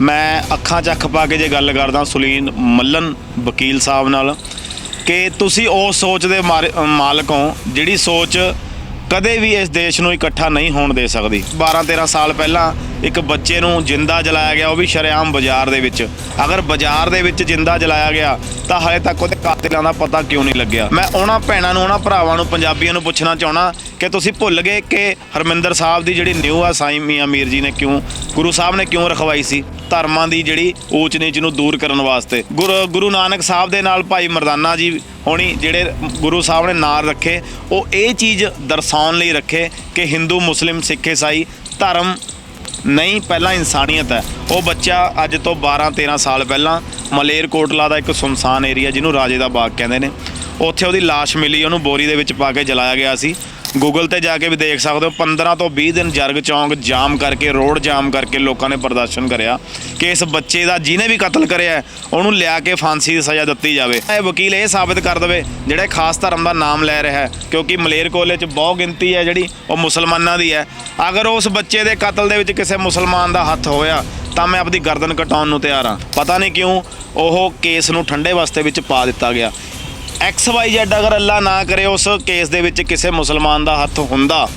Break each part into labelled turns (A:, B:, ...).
A: ਮੈਂ ਅੱਖਾਂ 'ਚ ਅੱਖ ਪਾ ਕੇ ਜੇ ਗੱਲ ਕਰਦਾ ਸੁਲੀਨ ਮੱਲਨ ਵਕੀਲ ਸਾਹਿਬ ਨਾਲ ਕਿ ਤੁਸੀਂ ਉਸ ਸੋਚ ਦੇ ਮਾਰ- ਮਾਲਕ ਹੋ ਜਿਹੜੀ ਸੋਚ ਕਦੇ ਵੀ ਇਸ ਦੇਸ਼ ਨੂੰ ਇਕੱਠਾ ਨਹੀਂ ਹੋਣ ਦੇ ਸਕਦੀ। 12 13 ਸਾਲ ਪਹਿਲਾਂ ਇੱਕ ਬੱਚੇ ਨੂੰ ਜਿੰਦਾ ਜਲਾਇਆ ਗਿਆ, ਉਹ ਵੀ ਸ਼ਰੇਆਮ ਬਾਜ਼ਾਰ ਦੇ ਵਿੱਚ। ਅਗਰ ਬਾਜ਼ਾਰ ਦੇ ਵਿੱਚ ਜਿੰਦਾ ਜਲਾਇਆ ਗਿਆ, ਤਾਂ ਹਲੇ ਤੱਕ ਉਹਦੇ ਕਾਤਿਲਾਂ ਦਾ ਪਤਾ ਕਿਉਂ ਨਹੀਂ ਲੱਗਿਆ? ਮੈਂ ਉਹਨਾਂ ਭੈਣਾਂ ਨੂੰ, ਉਹਨਾਂ ਭਰਾਵਾਂ ਨੂੰ, ਪੰਜਾਬੀਆਂ ਨੂੰ ਪੁੱਛਣਾ ਚਾਹਣਾ ਕਿ ਤੁਸੀਂ ਭੁੱਲ ਗਏ ਕਿ ਹਰਮਿੰਦਰ ਸਾਹਿਬ ਦੀ ਜਿਹੜੀ ਨਿਊ ਆ, ਸਾਈਂ ਮੀਆਂ ਮੀਰ ਜੀ ਨੇ ਕਿਉਂ, ਗੁਰੂ ਸਾਹਿਬ ਨੇ ਕਿਉਂ ਰਖਵਾਈ ਸੀ ਧਰਮਾਂ ਦੀ ਜਿਹੜੀ ਊਚ ਨੀਚ ਨੂੰ ਦੂਰ ਕਰਨ ਵਾਸਤੇ? ਗੁਰੂ ਗੁਰੂ ਨਾਨਕ ਸਾਹਿਬ ਦੇ ਨਾਲ ਭਾਈ ਮਰਦਾਨਾ ਜੀ ਹੋਣੀ ਜਿਹੜੇ ਗੁਰੂ ਸਾਹਿਬ ਨੇ ਨਾਂ ਰੱਖੇ, ਉਹ ਇਹ ਚੀਜ਼ ਦਰਸਾਉਣ ਲਈ ਰੱਖੇ ਕਿ ਹਿੰਦੂ, ਮੁਸਲਿਮ, ਸਿੱਖ, ਈਸਾਈ ਧਰਮ ਨਹੀਂ, ਪਹਿਲਾਂ ਇਨਸਾਨੀਅਤ ਹੈ। ਉਹ ਬੱਚਾ ਅੱਜ ਤੋਂ 12 13 ਸਾਲ ਪਹਿਲਾਂ ਮਲੇਰਕੋਟਲਾ ਦਾ ਇੱਕ ਸੁਨਸਾਨ ਏਰੀਆ ਜਿਹਨੂੰ ਰਾਜੇ ਦਾ ਬਾਗ ਕਹਿੰਦੇ ਨੇ। ਉੱਥੇ ਉਹਦੀ ਲਾਸ਼ ਮਿਲੀ, ਉਹਨੂੰ ਬੋਰੀ ਦੇ ਵਿੱਚ ਪਾ ਕੇ ਜਲਾਇਆ ਗਿਆ ਸੀ। ਗੂਗਲ ਤੇ ਜਾ ਕੇ ਵੀ ਦੇਖ ਸਕਦੇ ਹੋ 15 ਤੋਂ 20 ਦਿਨ ਜਰਗ ਚੌਂਕ ਜਾਮ ਕਰਕੇ, ਰੋਡ ਜਾਮ ਕਰਕੇ ਲੋਕਾਂ ਨੇ ਪ੍ਰਦਰਸ਼ਨ ਕਰਿਆ ਕਿ ਇਸ ਬੱਚੇ ਦਾ ਜਿਹਨੇ ਵੀ ਕਤਲ ਕਰਿਆ ਉਹਨੂੰ ਲਿਆ ਕੇ ਫਾਂਸੀ ਦੀ ਸਜ਼ਾ ਦਿੱਤੀ ਜਾਵੇ। ਇਹ ਵਕੀਲ ਇਹ ਸਾਬਤ ਕਰ ਦੇਵੇ, ਜਿਹੜਾ ਖਾਸ ਧਰਮ ਦਾ ਨਾਮ ਲੈ ਰਿਹਾ ਹੈ, ਕਿਉਂਕਿ ਮਲੇਰਕੋਟਲੇ 'ਚ ਬਹੁਤ ਗਿਣਤੀ ਹੈ ਜਿਹੜੀ, ਉਹ ਮੁਸਲਮਾਨਾਂ ਦੀ ਹੈ। ਅਗਰ ਉਸ ਬੱਚੇ ਦੇ ਕਤਲ ਦੇ ਵਿੱਚ ਕਿਸੇ ਮੁਸਲਮਾਨ ਦਾ ਹੱਥ ਹੋਇਆ, ਤਾਂ ਮੈਂ ਆਪਣੀ ਗਰਦਨ ਕਟਾਉਣ ਨੂੰ ਤਿਆਰ ਹਾਂ। ਪਤਾ ਨਹੀਂ ਕਿਉਂ ਉਹ ਕੇਸ ਨੂੰ ਠੰਡੇ ਵਾਸਤੇ ਵਿੱਚ ਪਾ ਦਿੱਤਾ ਗਿਆ। ਐਕਸ ਵਾਈ ਜ਼ੈਡ ਅਗਰ ਅੱਲਾ ਨਾ ਕਰੇ ਉਸ ਕੇਸ ਦੇ ਵਿੱਚ ਕਿਸੇ ਮੁਸਲਮਾਨ ਦਾ ਹੱਥ ਹੁੰਦਾ,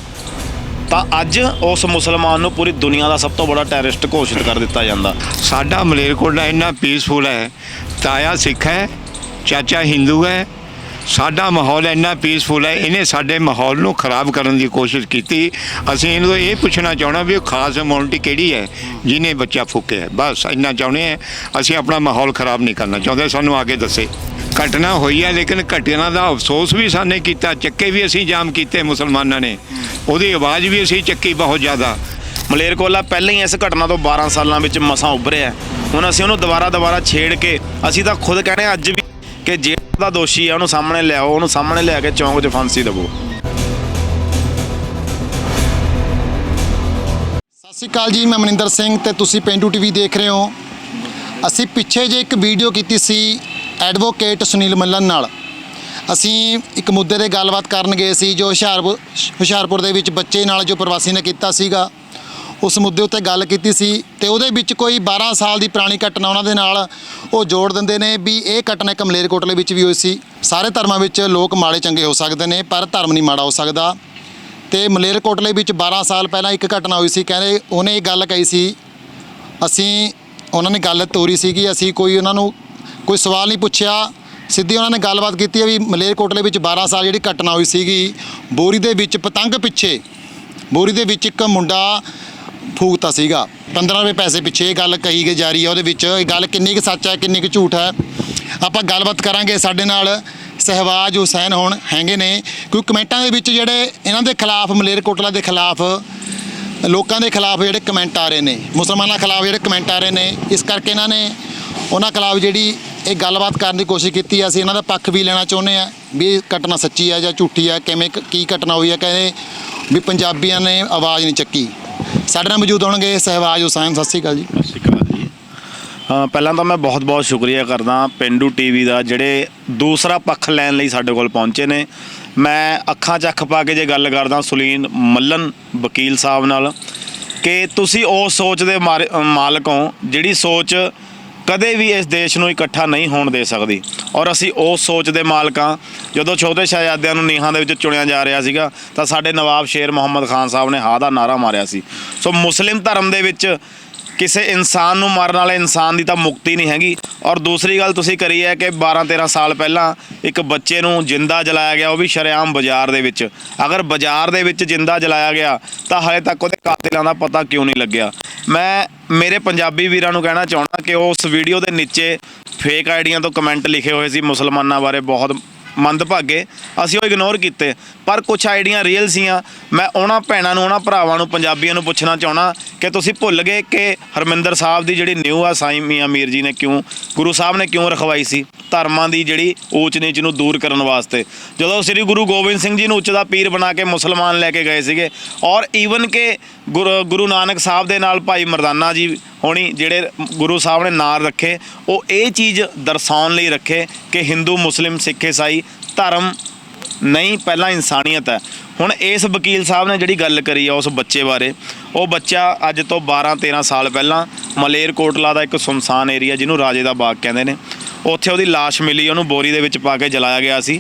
A: ਤਾਂ ਅੱਜ ਉਸ ਮੁਸਲਮਾਨ ਨੂੰ ਪੂਰੀ ਦੁਨੀਆ ਦਾ ਸਭ ਤੋਂ ਬੜਾ ਟੈਰਰਿਸਟ ਘੋਸ਼ਿਤ ਕਰ ਦਿੱਤਾ ਜਾਂਦਾ।
B: ਸਾਡਾ ਮਲੇਰਕੋਟਲਾ ਇੰਨਾ ਪੀਸਫੁਲ ਹੈ, ਤਾਇਆ ਸਿੱਖ ਹੈ, ਚਾਚਾ ਹਿੰਦੂ ਹੈ, ਸਾਡਾ ਮਾਹੌਲ ਇੰਨਾ ਪੀਸਫੁਲ ਹੈ, ਇਹਨੇ ਸਾਡੇ ਮਾਹੌਲ ਨੂੰ ਖਰਾਬ ਕਰਨ ਦੀ ਕੋਸ਼ਿਸ਼ ਕੀਤੀ। ਅਸੀਂ ਇਹਨੂੰ ਇਹ ਪੁੱਛਣਾ ਚਾਹਣਾ ਵੀ ਉਹ ਖਾਸ ਇਮਿਊਨਿਟੀ ਕਿਹੜੀ ਹੈ, ਜਿਹਨੇ ਬੱਚਾ ਫੂਕਿਆ ਬਸ ਇੰਨਾ ਚਾਹੁੰਦੇ ਆ ਅਸੀਂ ਆਪਣਾ ਮਾਹੌਲ ਖਰਾਬ ਨਹੀਂ ਕਰਨਾ ਚਾਹੁੰਦੇ, ਸਾਨੂੰ ਆ ਕੇ ਦੱਸੇ। ਘਟਨਾ ਹੋਈ ਹੈ ਲੇਕਿਨ ਘਟਨਾ ਦਾ ਅਫਸੋਸ ਵੀ ਸਾਨੇ ਕੀਤਾ ਚੱਕੇ ਵੀ ਅਸੀਂ ਜਾਮ ਕੀਤੇ ਮੁਸਲਮਾਨਾਂ ਨੇ। ਉਹਦੀ ਆਵਾਜ਼ ਵੀ ਅਸੀਂ ਚੱਕੀ ਬਹੁਤ ਜ਼ਿਆਦਾ।
A: ਮਲੇਰਕੋਲਾ ਪਹਿਲਾਂ ਹੀ ਇਸ ਘਟਨਾ ਤੋਂ 12 ਸਾਲਾਂ ਵਿੱਚ ਮਸਾਂ ਉੱਭਰਿਆ। ਹੁਣ ਅਸੀਂ ਉਹਨੂੰ ਦੁਬਾਰਾ ਦੁਬਾਰਾ ਛੇੜ ਕੇ ਅਸੀਂ ਤਾਂ ਖੁਦ ਕਹਿੰਦੇ ਅੱਜ ਵੀ ਕਿ ਜਿਹੜਾ ਦਾ ਦੋਸ਼ੀ ਹੈ ਉਹਨੂੰ ਸਾਹਮਣੇ ਲਿਆਓ ਉਹਨੂੰ ਸਾਹਮਣੇ ਲਿਆ ਕੇ ਚੌਂਕ 'ਚ ਫਾਂਸੀ ਦੇਵੋ।
C: ਸਤਿ ਸ਼੍ਰੀ ਅਕਾਲ ਜੀ ਮੈਂ ਮਨਿੰਦਰ ਸਿੰਘ ਤੇ ਤੁਸੀਂ ਪੇਂਡੂ ਟੀਵੀ ਦੇਖ ਰਹੇ ਹੋ। ਅਸੀਂ ਪਿੱਛੇ ਜੇ ਇੱਕ ਵੀਡੀਓ ਕੀਤੀ ਸੀ ਐਡਵੋਕੇਟ ਸੁਨੀਲ ਮੱਲਨ ਨਾਲ। ਅਸੀਂ ਇੱਕ ਮੁੱਦੇ ਤੇ ਗੱਲਬਾਤ ਕਰਨ ਗਏ ਸੀ ਜੋ ਹੁਸ਼ਿਆਰਪੁਰ ਹੁਸ਼ਿਆਰਪੁਰ ਦੇ ਵਿੱਚ ਬੱਚੇ ਨਾਲ ਜੋ ਪ੍ਰਵਾਸੀ ਨੇ ਕੀਤਾ ਸੀਗਾ, ਉਸ ਮੁੱਦੇ ਉੱਤੇ ਗੱਲ ਕੀਤੀ ਸੀ ਤੇ ਉਹਦੇ ਵਿੱਚ ਕੋਈ 12 ਸਾਲ ਦੀ ਪੁਰਾਣੀ ਘਟਨਾ ਉਹਨਾਂ ਦੇ ਨਾਲ ਉਹ ਜੋੜ ਦਿੰਦੇ ਨੇ ਵੀ ਇਹ ਘਟਨਾ ਇੱਕ ਮਲੇਰਕੋਟਲੇ ਵਿੱਚ ਵੀ ਹੋਈ ਸੀ। ਸਾਰੇ ਧਰਮਾਂ ਵਿੱਚ ਲੋਕ ਮਾੜੇ ਚੰਗੇ ਹੋ ਸਕਦੇ ਨੇ, ਪਰ ਧਰਮ ਨਹੀਂ ਮਾੜਾ ਹੋ ਸਕਦਾ। ਤੇ ਮਲੇਰਕੋਟਲੇ ਵਿੱਚ 12 ਸਾਲ ਪਹਿਲਾਂ ਇੱਕ ਘਟਨਾ ਹੋਈ ਸੀ, ਕਹਿੰਦੇ ਉਹਨੇ ਇਹ ਗੱਲ ਕਹੀ ਸੀ, ਅਸੀਂ, ਉਹਨਾਂ ਨੇ ਗੱਲ ਤੋਰੀ ਸੀਗੀ, ਅਸੀਂ ਕੋਈ ਉਹਨਾਂ ਨੂੰ ਕੋਈ ਸਵਾਲ ਨਹੀਂ ਪੁੱਛਿਆ। ਸਿੱਧੀ ਉਹਨਾਂ ਨੇ ਗੱਲਬਾਤ ਕੀਤੀ ਹੈ ਵੀ ਮਲੇਰਕੋਟਲੇ ਵਿੱਚ 12 ਸਾਲ ਜਿਹੜੀ ਘਟਨਾ ਹੋਈ ਸੀਗੀ, ਬੋਰੀ ਦੇ ਵਿੱਚ ਪਤੰਗ ਪਿੱਛੇ, ਬੋਰੀ ਦੇ ਵਿੱਚ ਇੱਕ ਮੁੰਡਾ ਫੂਕਤਾ ਸੀਗਾ। 15 ਰੁਪਏ ਪੈਸੇ ਪਿੱਛੇ ਇਹ ਗੱਲ ਕਹੀ ਗਈ ਜਾ ਰਹੀ ਹੈ, ਉਹਦੇ ਵਿੱਚ ਇਹ ਗੱਲ ਕਿੰਨੀ ਕੁ ਸੱਚ ਹੈ, ਕਿੰਨੀ ਕੁ ਝੂਠ ਹੈ। ਆਪਾਂ ਗੱਲਬਾਤ ਕਰਾਂਗੇ ਸਾਡੇ ਨਾਲ ਸਹਿਵਾਜ ਹੁਸੈਨ ਹੋਣ ਹੈਗੇ ਨੇ, ਕਿਉਂਕਿ ਕਮੈਂਟਾਂ ਦੇ ਵਿੱਚ ਜਿਹੜੇ ਇਹਨਾਂ ਦੇ ਖਿਲਾਫ, ਮਲੇਰਕੋਟਲਾ ਦੇ ਖਿਲਾਫ, ਲੋਕਾਂ ਦੇ ਖਿਲਾਫ ਜਿਹੜੇ ਕਮੈਂਟ ਆ ਰਹੇ ਨੇ, ਮੁਸਲਮਾਨਾਂ ਖਿਲਾਫ ਜਿਹੜੇ ਕਮੈਂਟ ਆ ਰਹੇ ਨੇ, ਇਸ ਕਰਕੇ ਇਹਨਾਂ ਨੇ ਉਹਨਾਂ ਖਿਲਾਫ ਜਿਹੜੀ ਇਹ ਗੱਲਬਾਤ ਕਰਨ ਦੀ ਕੋਸ਼ਿਸ਼ ਕੀਤੀ ਅਸੀਂ ਇਹਨਾਂ ਦਾ ਪੱਖ ਵੀ ਲੈਣਾ ਚਾਹੁੰਦੇ ਆ ਵੀ ਇਹ ਘਟਨਾ ਸੱਚੀ ਹੈ ਜਾਂ ਝੂਠੀ ਹੈ ਕਿਵੇਂ ਕ- ਕੀ ਘਟਨਾ ਹੋਈ ਹੈ ਕਹਿੰਦੇ ਵੀ ਪੰਜਾਬੀਆਂ ਨੇ ਆਵਾਜ਼ ਨਹੀਂ ਚੱਕੀ। ਸਾਡੇ ਨਾਲ ਮੌਜੂਦ ਹੋਣਗੇ ਸਹਿਵਾਜ ਹੁਸੈਨ, ਸਤਿ ਸ਼੍ਰੀ ਅਕਾਲ ਜੀ।
A: ਸਤਿ ਸ਼੍ਰੀ ਅਕਾਲ ਜੀ। ਪਹਿਲਾਂ ਤਾਂ ਮੈਂ ਬਹੁਤ-ਬਹੁਤ ਸ਼ੁਕਰੀਆ ਕਰਦਾ ਪਿੰਡੂ ਟੀਵੀ ਦਾ, ਜਿਹੜੇ ਦੂਸਰਾ ਪੱਖ ਲੈਣ ਲਈ ਸਾਡੇ ਕੋਲ ਪਹੁੰਚੇ ਨੇ। ਮੈਂ ਅੱਖਾਂ 'ਚ ਅੱਖ ਪਾ ਕੇ ਜੇ ਗੱਲ ਕਰਦਾ ਸੁਲੀਨ ਮੱਲਨ, ਵਕੀਲ ਸਾਹਿਬ ਨਾਲ, ਕਿ ਤੁਸੀਂ ਉਸ ਸੋਚ ਦੇ ਮਾਰ- ਮਾਲਕ ਹੋ, ਜਿਹੜੀ ਸੋਚ ਕਦੇ ਵੀ ਇਸ ਦੇਸ਼ ਨੂੰ ਇਕੱਠਾ ਨਹੀਂ ਹੋਣ ਦੇ ਸਕਦੀ। ਔਰ ਅਸੀਂ ਉਸ ਸੋਚ ਦੇ ਮਾਲਕਾਂ ਜਦੋਂ ਛੋਟੇ ਸ਼ਹਿਜ਼ਾਦਿਆਂ ਨੂੰ ਨੀਹਾਂ ਦੇ ਵਿੱਚ ਚੁਣਿਆ ਜਾ ਰਿਹਾ ਸੀਗਾ, ਤਾਂ ਸਾਡੇ ਨਵਾਬ ਸ਼ੇਰ ਮੁਹੰਮਦ ਖਾਨ ਸਾਹਿਬ ਨੇ ਹਾਂ ਦਾ ਨਾਰਾ ਮਾਰਿਆ ਸੀ। ਸੋ ਮੁਸਲਿਮ ਧਰਮ ਦੇ ਵਿੱਚ ਕਿਸੇ ਇਨਸਾਨ ਨੂੰ ਮਾਰਨ ਵਾਲੇ ਇਨਸਾਨ ਦੀ ਤਾਂ ਮੁਕਤੀ ਨਹੀਂ ਹੈਗੀ। ਔਰ ਦੂਸਰੀ ਗੱਲ ਤੁਸੀਂ ਕਰੀ ਹੈ ਕਿ 12 13 ਸਾਲ ਪਹਿਲਾਂ ਇੱਕ ਬੱਚੇ ਨੂੰ ਜਿੰਦਾ ਜਲਾਇਆ ਗਿਆ, ਉਹ ਵੀ ਸ਼ਰੇਆਮ ਬਾਜ਼ਾਰ ਦੇ ਵਿੱਚ। ਅਗਰ ਬਾਜ਼ਾਰ ਦੇ ਵਿੱਚ ਜਿੰਦਾ ਜਲਾਇਆ ਗਿਆ, ਤਾਂ ਹਲੇ ਤੱਕ ਉਹਦੇ ਕਾਤਿਲਾਂ ਦਾ ਪਤਾ ਕਿਉਂ ਨਹੀਂ ਲੱਗਿਆ। ਮੈਂ ਮੇਰੇ ਪੰਜਾਬੀ ਵੀਰਾਂ ਨੂੰ ਕਹਿਣਾ ਚਾਹੁੰਦਾ ਕਿ ਉਸ ਵੀਡੀਓ ਦੇ ਨੀਚੇ ਫੇਕ ਆਈਡੀਆਂ ਤੋਂ ਕਮੈਂਟ ਲਿਖੇ ਹੋਏ ਸੀ ਮੁਸਲਮਾਨਾਂ ਬਾਰੇ, ਬਹੁਤ ਮੰਦਭਾਗੇ, ਅਸੀਂ ਉਹ ਇਗਨੋਰ ਕੀਤੇ। ਪਰ ਕੁਝ ਆਈਡੀਆਂ ਰੀਅਲ ਸੀਆਂ। ਮੈਂ ਉਹਨਾਂ ਭੈਣਾਂ ਨੂੰ, ਉਹਨਾਂ ਭਰਾਵਾਂ ਨੂੰ, ਪੰਜਾਬੀਆਂ ਨੂੰ ਪੁੱਛਣਾ ਚਾਹਣਾ ਕਿ ਤੁਸੀਂ ਭੁੱਲ ਗਏ ਕਿ ਹਰਮਿੰਦਰ ਸਾਹਿਬ ਦੀ ਜਿਹੜੀ ਨਿਊ ਆ, ਸਾਈਂ ਮੀਆਂ ਮੀਰ ਜੀ ਨੇ ਕਿਉਂ, ਗੁਰੂ ਸਾਹਿਬ ਨੇ ਕਿਉਂ ਰਖਵਾਈ ਸੀ ਧਰਮਾਂ ਦੀ ਜਿਹੜੀ ਊਚ ਨੀਚ ਨੂੰ ਦੂਰ ਕਰਨ ਵਾਸਤੇ। ਜਦੋਂ ਸ੍ਰੀ ਗੁਰੂ ਗੋਬਿੰਦ ਸਿੰਘ ਜੀ ਨੂੰ ਉੱਚ ਦਾ ਪੀਰ ਬਣਾ ਕੇ ਮੁਸਲਮਾਨ ਲੈ ਕੇ ਗਏ ਸੀਗੇ, ਔਰ ਈਵਨ ਕਿ ਗੁਰੂ ਗੁਰੂ ਨਾਨਕ ਸਾਹਿਬ ਦੇ ਨਾਲ ਭਾਈ ਮਰਦਾਨਾ ਜੀ ਹੋਣੀ ਜਿਹੜੇ ਗੁਰੂ ਸਾਹਿਬ ਨੇ ਨਾਂ ਰੱਖੇ, ਉਹ ਇਹ ਚੀਜ਼ ਦਰਸਾਉਣ ਲਈ ਰੱਖੇ ਕਿ ਹਿੰਦੂ, ਮੁਸਲਿਮ, ਸਿੱਖ, ਈਸਾਈ ਧਰਮ ਨਹੀਂ ਪਹਿਲਾਂ ਇਨਸਾਨੀਅਤ ਹੈ। ਹੁਣ ਇਸ ਵਕੀਲ ਸਾਹਿਬ ਨੇ ਜਿਹੜੀ ਗੱਲ ਕਰੀ ਆ ਉਸ ਬੱਚੇ ਬਾਰੇ, ਉਹ ਬੱਚਾ ਅੱਜ ਤੋਂ 12 13 ਸਾਲ ਪਹਿਲਾਂ ਮਲੇਰਕੋਟਲਾ ਦਾ ਇੱਕ ਸੁਨਸਾਨ ਏਰੀਆ ਜਿਹਨੂੰ ਰਾਜੇ ਦਾ ਬਾਗ ਕਹਿੰਦੇ ਨੇ, ਉੱਥੇ ਉਹਦੀ ਲਾਸ਼ ਮਿਲੀ, ਉਹਨੂੰ ਬੋਰੀ ਦੇ ਵਿੱਚ ਪਾ ਕੇ ਜਲਾਇਆ ਗਿਆ ਸੀ।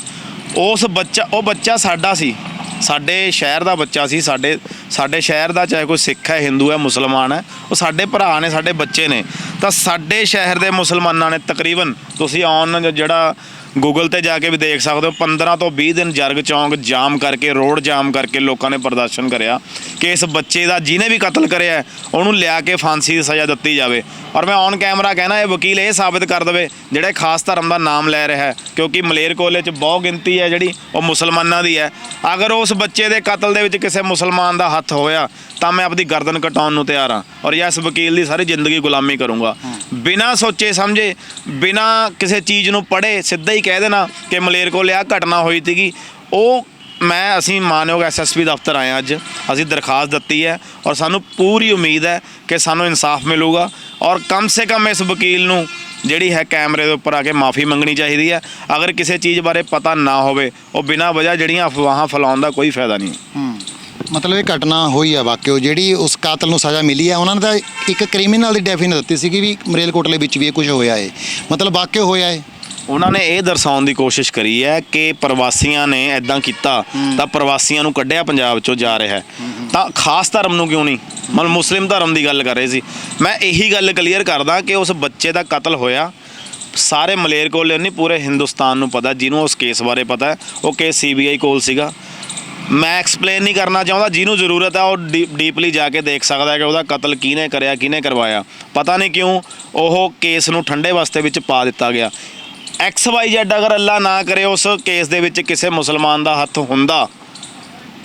A: ਉਸ ਬੱਚਾ, ਉਹ ਬੱਚਾ ਸਾਡਾ ਸੀ। ਸਾਡੇ ਸ਼ਹਿਰ ਦਾ ਬੱਚਾ ਸੀ, ਸਾਡੇ ਸਾਡੇ ਸ਼ਹਿਰ ਦਾ ਚਾਹੇ ਕੋਈ ਸਿੱਖ ਹੈ, ਹਿੰਦੂ ਹੈ, ਮੁਸਲਮਾਨ ਹੈ, ਉਹ ਸਾਡੇ ਭਰਾ ਨੇ, ਸਾਡੇ ਬੱਚੇ ਨੇ। ਤਾਂ ਸਾਡੇ ਸ਼ਹਿਰ ਦੇ ਮੁਸਲਮਾਨਾਂ ਨੇ ਤਕਰੀਬਨ ਤੁਸੀਂ ਔਨ ਜਿਹੜਾ ਗੂਗਲ ਤੇ ਜਾ ਕੇ ਵੀ ਦੇਖ ਸਕਦੇ ਹੋ 15 ਤੋਂ 20 ਦਿਨ ਜਰਗ ਚੌਂਕ ਜਾਮ ਕਰਕੇ, ਰੋਡ ਜਾਮ ਕਰਕੇ ਲੋਕਾਂ ਨੇ ਪ੍ਰਦਰਸ਼ਨ ਕਰਿਆ ਕਿ ਇਸ ਬੱਚੇ ਦਾ ਜਿਹਨੇ ਵੀ ਕਤਲ ਕਰਿਆ ਉਹਨੂੰ ਲਿਆ ਕੇ ਫਾਂਸੀ ਦੀ ਸਜ਼ਾ ਦਿੱਤੀ ਜਾਵੇ। ਔਰ ਮੈਂ ਔਨ ਕੈਮਰਾ ਕਹਿਣਾ, ਇਹ ਵਕੀਲ ਇਹ ਸਾਬਤ ਕਰ ਦੇਵੇ, ਜਿਹੜੇ ਖਾਸ ਧਰਮ ਦਾ ਨਾਮ ਲੈ ਰਿਹਾ ਹੈ, ਕਿਉਂਕਿ ਮਲੇਰਕੋਟਲੇ 'ਚ ਬਹੁ ਗਿਣਤੀ ਹੈ ਜਿਹੜੀ, ਉਹ ਮੁਸਲਮਾਨਾਂ ਦੀ ਹੈ। ਅਗਰ ਉਸ ਬੱਚੇ ਦੇ ਕਤਲ ਦੇ ਵਿੱਚ ਕਿਸੇ ਮੁਸਲਮਾਨ ਦਾ ਹੱਥ ਹੋਇਆ, ਤਾਂ ਮੈਂ ਆਪਣੀ ਗਰਦਨ ਕਟਾਉਣ ਨੂੰ ਤਿਆਰ ਹਾਂ। ਔਰ ਇਸ ਵਕੀਲ ਦੀ ਸਾਰੀ ਜ਼ਿੰਦਗੀ ਗੁਲਾਮੀ ਕਰੂੰਗਾ। ਬਿਨਾਂ ਸੋਚੇ ਸਮਝੇ, ਬਿਨਾਂ ਕਿਸੇ ਚੀਜ਼ ਨੂੰ ਪੜ੍ਹੇ, ਸਿੱਧਾ ਹੀ ਕਹਿ ਦੇਣਾ ਕਿ ਮਲੇਰ ਕੋਲ ਆ ਘਟਨਾ ਹੋਈ ਸੀਗੀ। ਉਹ ਮੈਂ, ਅਸੀਂ ਮਾਨਯੋਗ ਐਸਐਸਪੀ ਦਫ਼ਤਰ ਆਏ ਹਾਂ ਅੱਜ। ਅਸੀਂ ਦਰਖਾਸਤ ਦਿੱਤੀ ਹੈ ਔਰ ਸਾਨੂੰ ਪੂਰੀ ਉਮੀਦ ਹੈ ਕਿ ਸਾਨੂੰ ਇਨਸਾਫ ਮਿਲੂਗਾ ਔਰ ਕਮ ਸੇ ਕਮ ਇਸ ਵਕੀਲ ਨੂੰ ਜਿਹੜੀ ਹੈ ਕੈਮਰੇ ਦੇ ਉੱਪਰ ਆ ਕੇ ਮਾਫੀ ਮੰਗਣੀ ਚਾਹੀਦੀ ਹੈ। ਅਗਰ ਕਿਸੇ ਚੀਜ਼ ਬਾਰੇ ਪਤਾ ਨਾ ਹੋਵੇ, ਉਹ ਬਿਨਾਂ ਵਜ੍ਹਾ ਜਿਹੜੀਆਂ ਅਫਵਾਹਾਂ ਫੈਲਾਉਣ ਦਾ ਕੋਈ ਫਾਇਦਾ ਨਹੀਂ
C: ਮਤਲਬ ਇਹ ਘਟਨਾ ਹੋਈ ਆ ਵਾਕਿਓ, ਜਿਹੜੀ ਉਸ ਕਾਤਲ ਨੂੰ ਸਜ਼ਾ ਮਿਲੀ ਹੈ ਉਹਨਾਂ ਨੇ ਤਾਂ ਇੱਕ ਕ੍ਰਿਮੀਨਲ ਦੀ ਡੈਫੀਨੇਸ਼ਨ ਦਿੱਤੀ ਸੀਗੀ ਵੀ ਮਰੇਲਕੋਟਲੇ ਵਿੱਚ ਵੀ ਇਹ ਕੁਝ ਹੋਇਆ ਹੈ ਮਤਲਬ ਵਾਕਿਓ ਹੋਇਆ ਹੈ
A: ਉਹਨਾਂ ਨੇ ਇਹ ਦਰਸਾਉਣ ਦੀ ਕੋਸ਼ਿਸ਼ ਕਰੀ ਹੈ ਕਿ ਪ੍ਰਵਾਸੀਆਂ ਨੇ ਐਦਾਂ ਕੀਤਾ ਤਾਂ ਪ੍ਰਵਾਸੀਆਂ ਨੂੰ ਕੱਢਿਆ ਪੰਜਾਬ ਚੋਂ ਜਾ ਰਿਹਾ ਹੈ। ਤਾਂ ਖਾਸ ਧਰਮ ਨੂੰ ਕਿਉਂ ਨਹੀਂ? ਮਤਲਬ ਮੁਸਲਿਮ ਧਰਮ ਦੀ ਗੱਲ ਕਰ ਰਹੇ ਸੀ। ਮੈਂ ਇਹੀ ਗੱਲ ਕਲੀਅਰ ਕਰਦਾ ਕਿ ਉਸ ਬੱਚੇ ਦਾ ਕਤਲ ਹੋਇਆ। ਸਾਰੇ ਮਲੇਰਕੋਟਲੇ ਨਹੀਂ ਪੂਰੇ ਹਿੰਦੁਸਤਾਨ ਨੂੰ ਪਤਾ ਜਿਹਨੂੰ ਉਸ ਕੇਸ ਬਾਰੇ ਪਤਾ ਉਹ ਕੇਸ ਸੀਬੀਆਈ ਕੋਲ ਸੀਗਾ। ਮੈਂ ਐਕਸਪਲੇਨ ਨਹੀਂ ਕਰਨਾ ਚਾਹੁੰਦਾ ਜਿਹਨੂੰ ਜ਼ਰੂਰਤ ਹੈ ਉਹ ਡੀਪਲੀ ਜਾ ਕੇ ਦੇਖ ਸਕਦਾ ਹੈ ਕਿ ਉਹਦਾ ਕਤਲ ਕਿਹਨੇ ਕਰਿਆ ਕਿਹਨੇ ਕਰਵਾਇਆ। ਪਤਾ ਨਹੀਂ ਕਿਉਂ ਉਹ ਕੇਸ ਨੂੰ ਠੰਡੇ ਵਾਸਤੇ ਵਿੱਚ ਪਾ ਦਿੱਤਾ ਗਿਆ। ਐਕਸ ਵਾਈ ਜ਼ੈਡ ਅਗਰ ਅੱਲਾ ਨਾ ਕਰੇ ਉਸ ਕੇਸ ਦੇ ਵਿੱਚ ਕਿਸੇ ਮੁਸਲਮਾਨ ਦਾ ਹੱਥ ਹੁੰਦਾ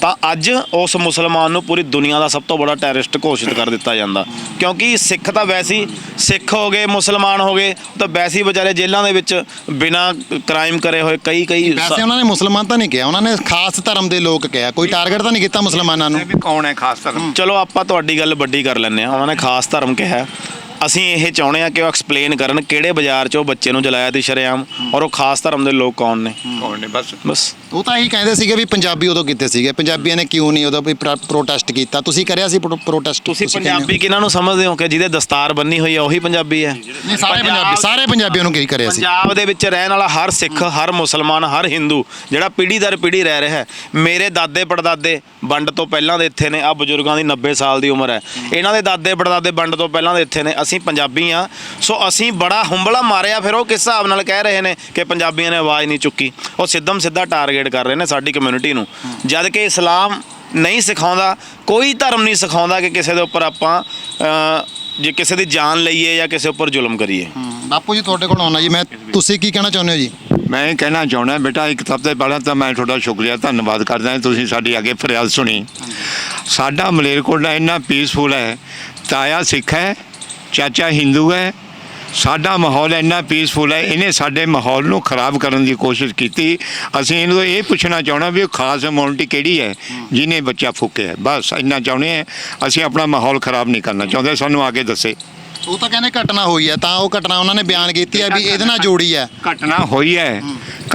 A: ਤਾਂ ਅੱਜ ਉਸ ਮੁਸਲਮਾਨ ਨੂੰ ਪੂਰੀ ਦੁਨੀਆ ਦਾ ਸਭ ਤੋਂ ਵੱਡਾ ਟੈਰਰਿਸਟ ਘੋਸ਼ਿਤ ਕਰ ਦਿੱਤਾ ਜਾਂਦਾ। ਕਿਉਂਕਿ ਸਿੱਖ ਤਾਂ ਵੈਸੇ ਸਿੱਖ ਹੋ ਗਏ ਮੁਸਲਮਾਨ ਹੋ ਗਏ ਤਾਂ ਵੈਸੇ ਵਿਚਾਰੇ ਜੇਲ੍ਹਾਂ ਦੇ ਵਿੱਚ ਬਿਨਾਂ ਕ੍ਰਾਈਮ ਕਰੇ ਹੋਏ ਕਈ ਕਈ
C: ਵੈਸੇ ਉਹਨਾਂ ਨੇ ਮੁਸਲਮਾਨ ਤਾਂ ਨਹੀਂ ਕਿਹਾ ਉਹਨਾਂ ਨੇ ਖਾਸ ਧਰਮ ਦੇ ਲੋਕ ਕਿਹਾ। ਕੋਈ ਟਾਰਗੇਟ ਤਾਂ ਨਹੀਂ ਕੀਤਾ ਮੁਸਲਮਾਨਾਂ ਨੂੰ।
B: ਵੀ ਕੌਣ ਹੈ ਖਾਸ ਧਰਮ?
A: ਚਲੋ ਆਪਾਂ ਤੁਹਾਡੀ ਗੱਲ ਵੱਡੀ ਕਰ ਲੈਂਦੇ ਆ ਉਹਨਾਂ ਨੇ ਖਾਸ ਧਰਮ ਕਿਹਾ। ਅਸੀਂ ਇਹ ਚਾਹੁੰਦੇ ਆ ਕਿ ਉਹ ਐਕਸਪਲੇਨ ਕਰਨ ਕਿਹੜੇ ਬਾਜ਼ਾਰ 'ਚ ਉਹ ਬੱਚੇ ਨੂੰ ਜਲਾਇਆ ਤੇ ਸ਼ਰੇਆਮ ਔਰ ਉਹ ਖਾਸ ਧਰਮ ਦੇ ਲੋਕ ਕੌਣ ਨੇ?
B: ਕੌਣ ਨੇ? ਬਸ।
A: ਬਸ।
C: ਉਹ ਤਾਂ ਇਹੀ ਕਹਿੰਦੇ ਸੀਗੇ ਵੀ ਪੰਜਾਬੀ ਉਦੋਂ ਕਿੱਥੇ ਸੀਗੇ। ਪੰਜਾਬੀਆਂ ਨੇ ਕਿਉਂ ਨਹੀਂ ਉਦੋਂ ਵੀ ਪ੍ਰੋਟੈਸਟ ਕੀਤਾ? ਤੁਸੀਂ ਕਰਿਆ ਸੀ ਪ੍ਰੋਟੈਸਟ
A: ਤੁਸੀਂ ਪੰਜਾਬੀ ਕਿਹਨਾਂ ਨੂੰ ਸਮਝਦੇ ਹੋ ਕਿ ਜਿਹਦੇ ਦਸਤਾਰ ਬੰਨੀ ਹੋਈ ਹੈ ਉਹੀ ਪੰਜਾਬੀ ਹੈ?
C: ਨਹੀਂ ਸਾਰੇ ਪੰਜਾਬੀ ਸਾਰੇ ਪੰਜਾਬੀਆਂ ਨੂੰ ਕੀ ਕਰਿਆ ਸੀ?
A: ਪੰਜਾਬ ਦੇ ਵਿੱਚ ਰਹਿਣ ਵਾਲਾ ਹਰ ਸਿੱਖ ਹਰ ਮੁਸਲਮਾਨ ਹਰ ਹਿੰਦੂ ਜਿਹੜਾ ਪੀੜ੍ਹੀ ਦਰ ਪੀੜ੍ਹੀ ਰਹਿ ਰਿਹਾ ਹੈ ਮੇਰੇ ਦਾਦੇ ਪੜਦਾਦੇ ਵੰਡ ਤੋਂ ਪਹਿਲਾਂ ਦੇ ਇੱਥੇ ਨੇ ਆ ਬਜ਼ੁਰਗਾਂ ਦੀ 90 ਸਾਲ ਦੀ ਉਮਰ ਹੈ। ਇਹਨਾਂ ਦੇ ਦਾਦੇ ਪੜਦਾਦੇ ਵੰਡ ਤੋਂ ਪਹਿਲਾਂ ਦੇ ਇੱਥੇ ਨੇ ਅਸੀਂ ਪੰਜਾਬੀ ਆ। ਸੋ ਅਸੀਂ ਬੜਾ ਹੁੰਬਲਾ ਮਾਰਿਆ ਫਿਰ ਉਹ ਕਿਸ ਹਿਸਾਬ ਨਾਲ ਕਹਿ ਰਹੇ ਨੇ ਕਿ ਪੰਜਾਬੀਆਂ ਨੇ ਆਵਾਜ਼ ਨਹੀਂ ਚੁੱਕੀ। ਉਹ ਸਿੱਧਮ ਸਿੱਧਾ ਟਾਰਗੇਟ ਕਰ ਰਹੇ ਨੇ ਸਾਡੀ ਕਮਿਊਨਿਟੀ ਨੂੰ। ਜਦ ਕਿ ਇਸਲਾਮ ਨਹੀਂ ਸਿਖਾਉਂਦਾ ਕੋਈ ਧਰਮ ਨਹੀਂ ਸਿਖਾਉਂਦਾ ਕਿ ਕਿਸੇ ਦੇ ਉੱਪਰ ਆਪਾਂ ਜੇ ਕਿਸੇ ਦੀ ਜਾਨ ਲਈਏ ਜਾਂ ਕਿਸੇ ਉੱਪਰ ਜ਼ੁਲਮ ਕਰੀਏ।
C: ਬਾਪੂ ਜੀ ਤੁਹਾਡੇ ਕੋਲ ਆਉਣਾ ਜੀ। ਮੈਂ ਤੁਸੀਂ ਕੀ ਕਹਿਣਾ ਚਾਹੁੰਦੇ ਹੋ ਜੀ?
B: ਮੈਂ ਇਹ ਕਹਿਣਾ ਚਾਹੁੰਦਾ ਬੇਟਾ ਇੱਕ ਸਭ ਤੋਂ ਪਹਿਲਾਂ ਤਾਂ ਮੈਂ ਤੁਹਾਡਾ ਸ਼ੁਕਰੀਆ ਧੰਨਵਾਦ ਕਰਦਾ ਤੁਸੀਂ ਸਾਡੀ ਅੱਗੇ ਫਰਿਆਦ ਸੁਣੀ। ਸਾਡਾ ਮਲੇਰਕੋਟਲਾ ਇੰਨਾ ਪੀਸਫੁਲ ਹੈ ਤਾਇਆ ਸਿੱਖ ਹੈ ਚਾਚਾ ਹਿੰਦੂ ਹੈ, ਸਾਡਾ ਮਾਹੌਲ ਇੰਨਾ ਪੀਸਫੁਲ ਹੈ, ਇਹਨੇ ਸਾਡੇ ਮਾਹੌਲ ਨੂੰ ਖਰਾਬ ਕਰਨ ਦੀ ਕੋਸ਼ਿਸ਼ ਕੀਤੀ। ਅਸੀਂ ਇਹਨੂੰ ਇਹ ਪੁੱਛਣਾ ਚਾਹਣਾ ਵੀ ਖਾਸ ਇਮਿਊਨਿਟੀ ਕਿਹੜੀ ਹੈ, ਜਿਹਨੇ ਬੱਚਾ ਫੂਕਿਆ ਬਸ, ਇੰਨਾ ਚਾਹੁੰਦੇ ਆ ਅਸੀਂ ਆਪਣਾ ਮਾਹੌਲ ਖਰਾਬ ਨਹੀਂ ਕਰਨਾ ਚਾਹੁੰਦੇ, ਸਾਨੂੰ ਆ ਕੇ ਦੱਸੇ।
C: ਉਹ ਤਾਂ ਕਹਿੰਦੇ ਘਟਨਾ ਹੋਈ ਹੈ ਤਾਂ ਉਹ ਘਟਨਾ ਉਹਨਾਂ ਨੇ ਬਿਆਨ ਕੀਤੀ ਹੈ ਵੀ ਇਹਦੇ ਨਾਲ ਜੋੜੀ ਹੈ।
B: ਘਟਨਾ ਹੋਈ ਹੈ।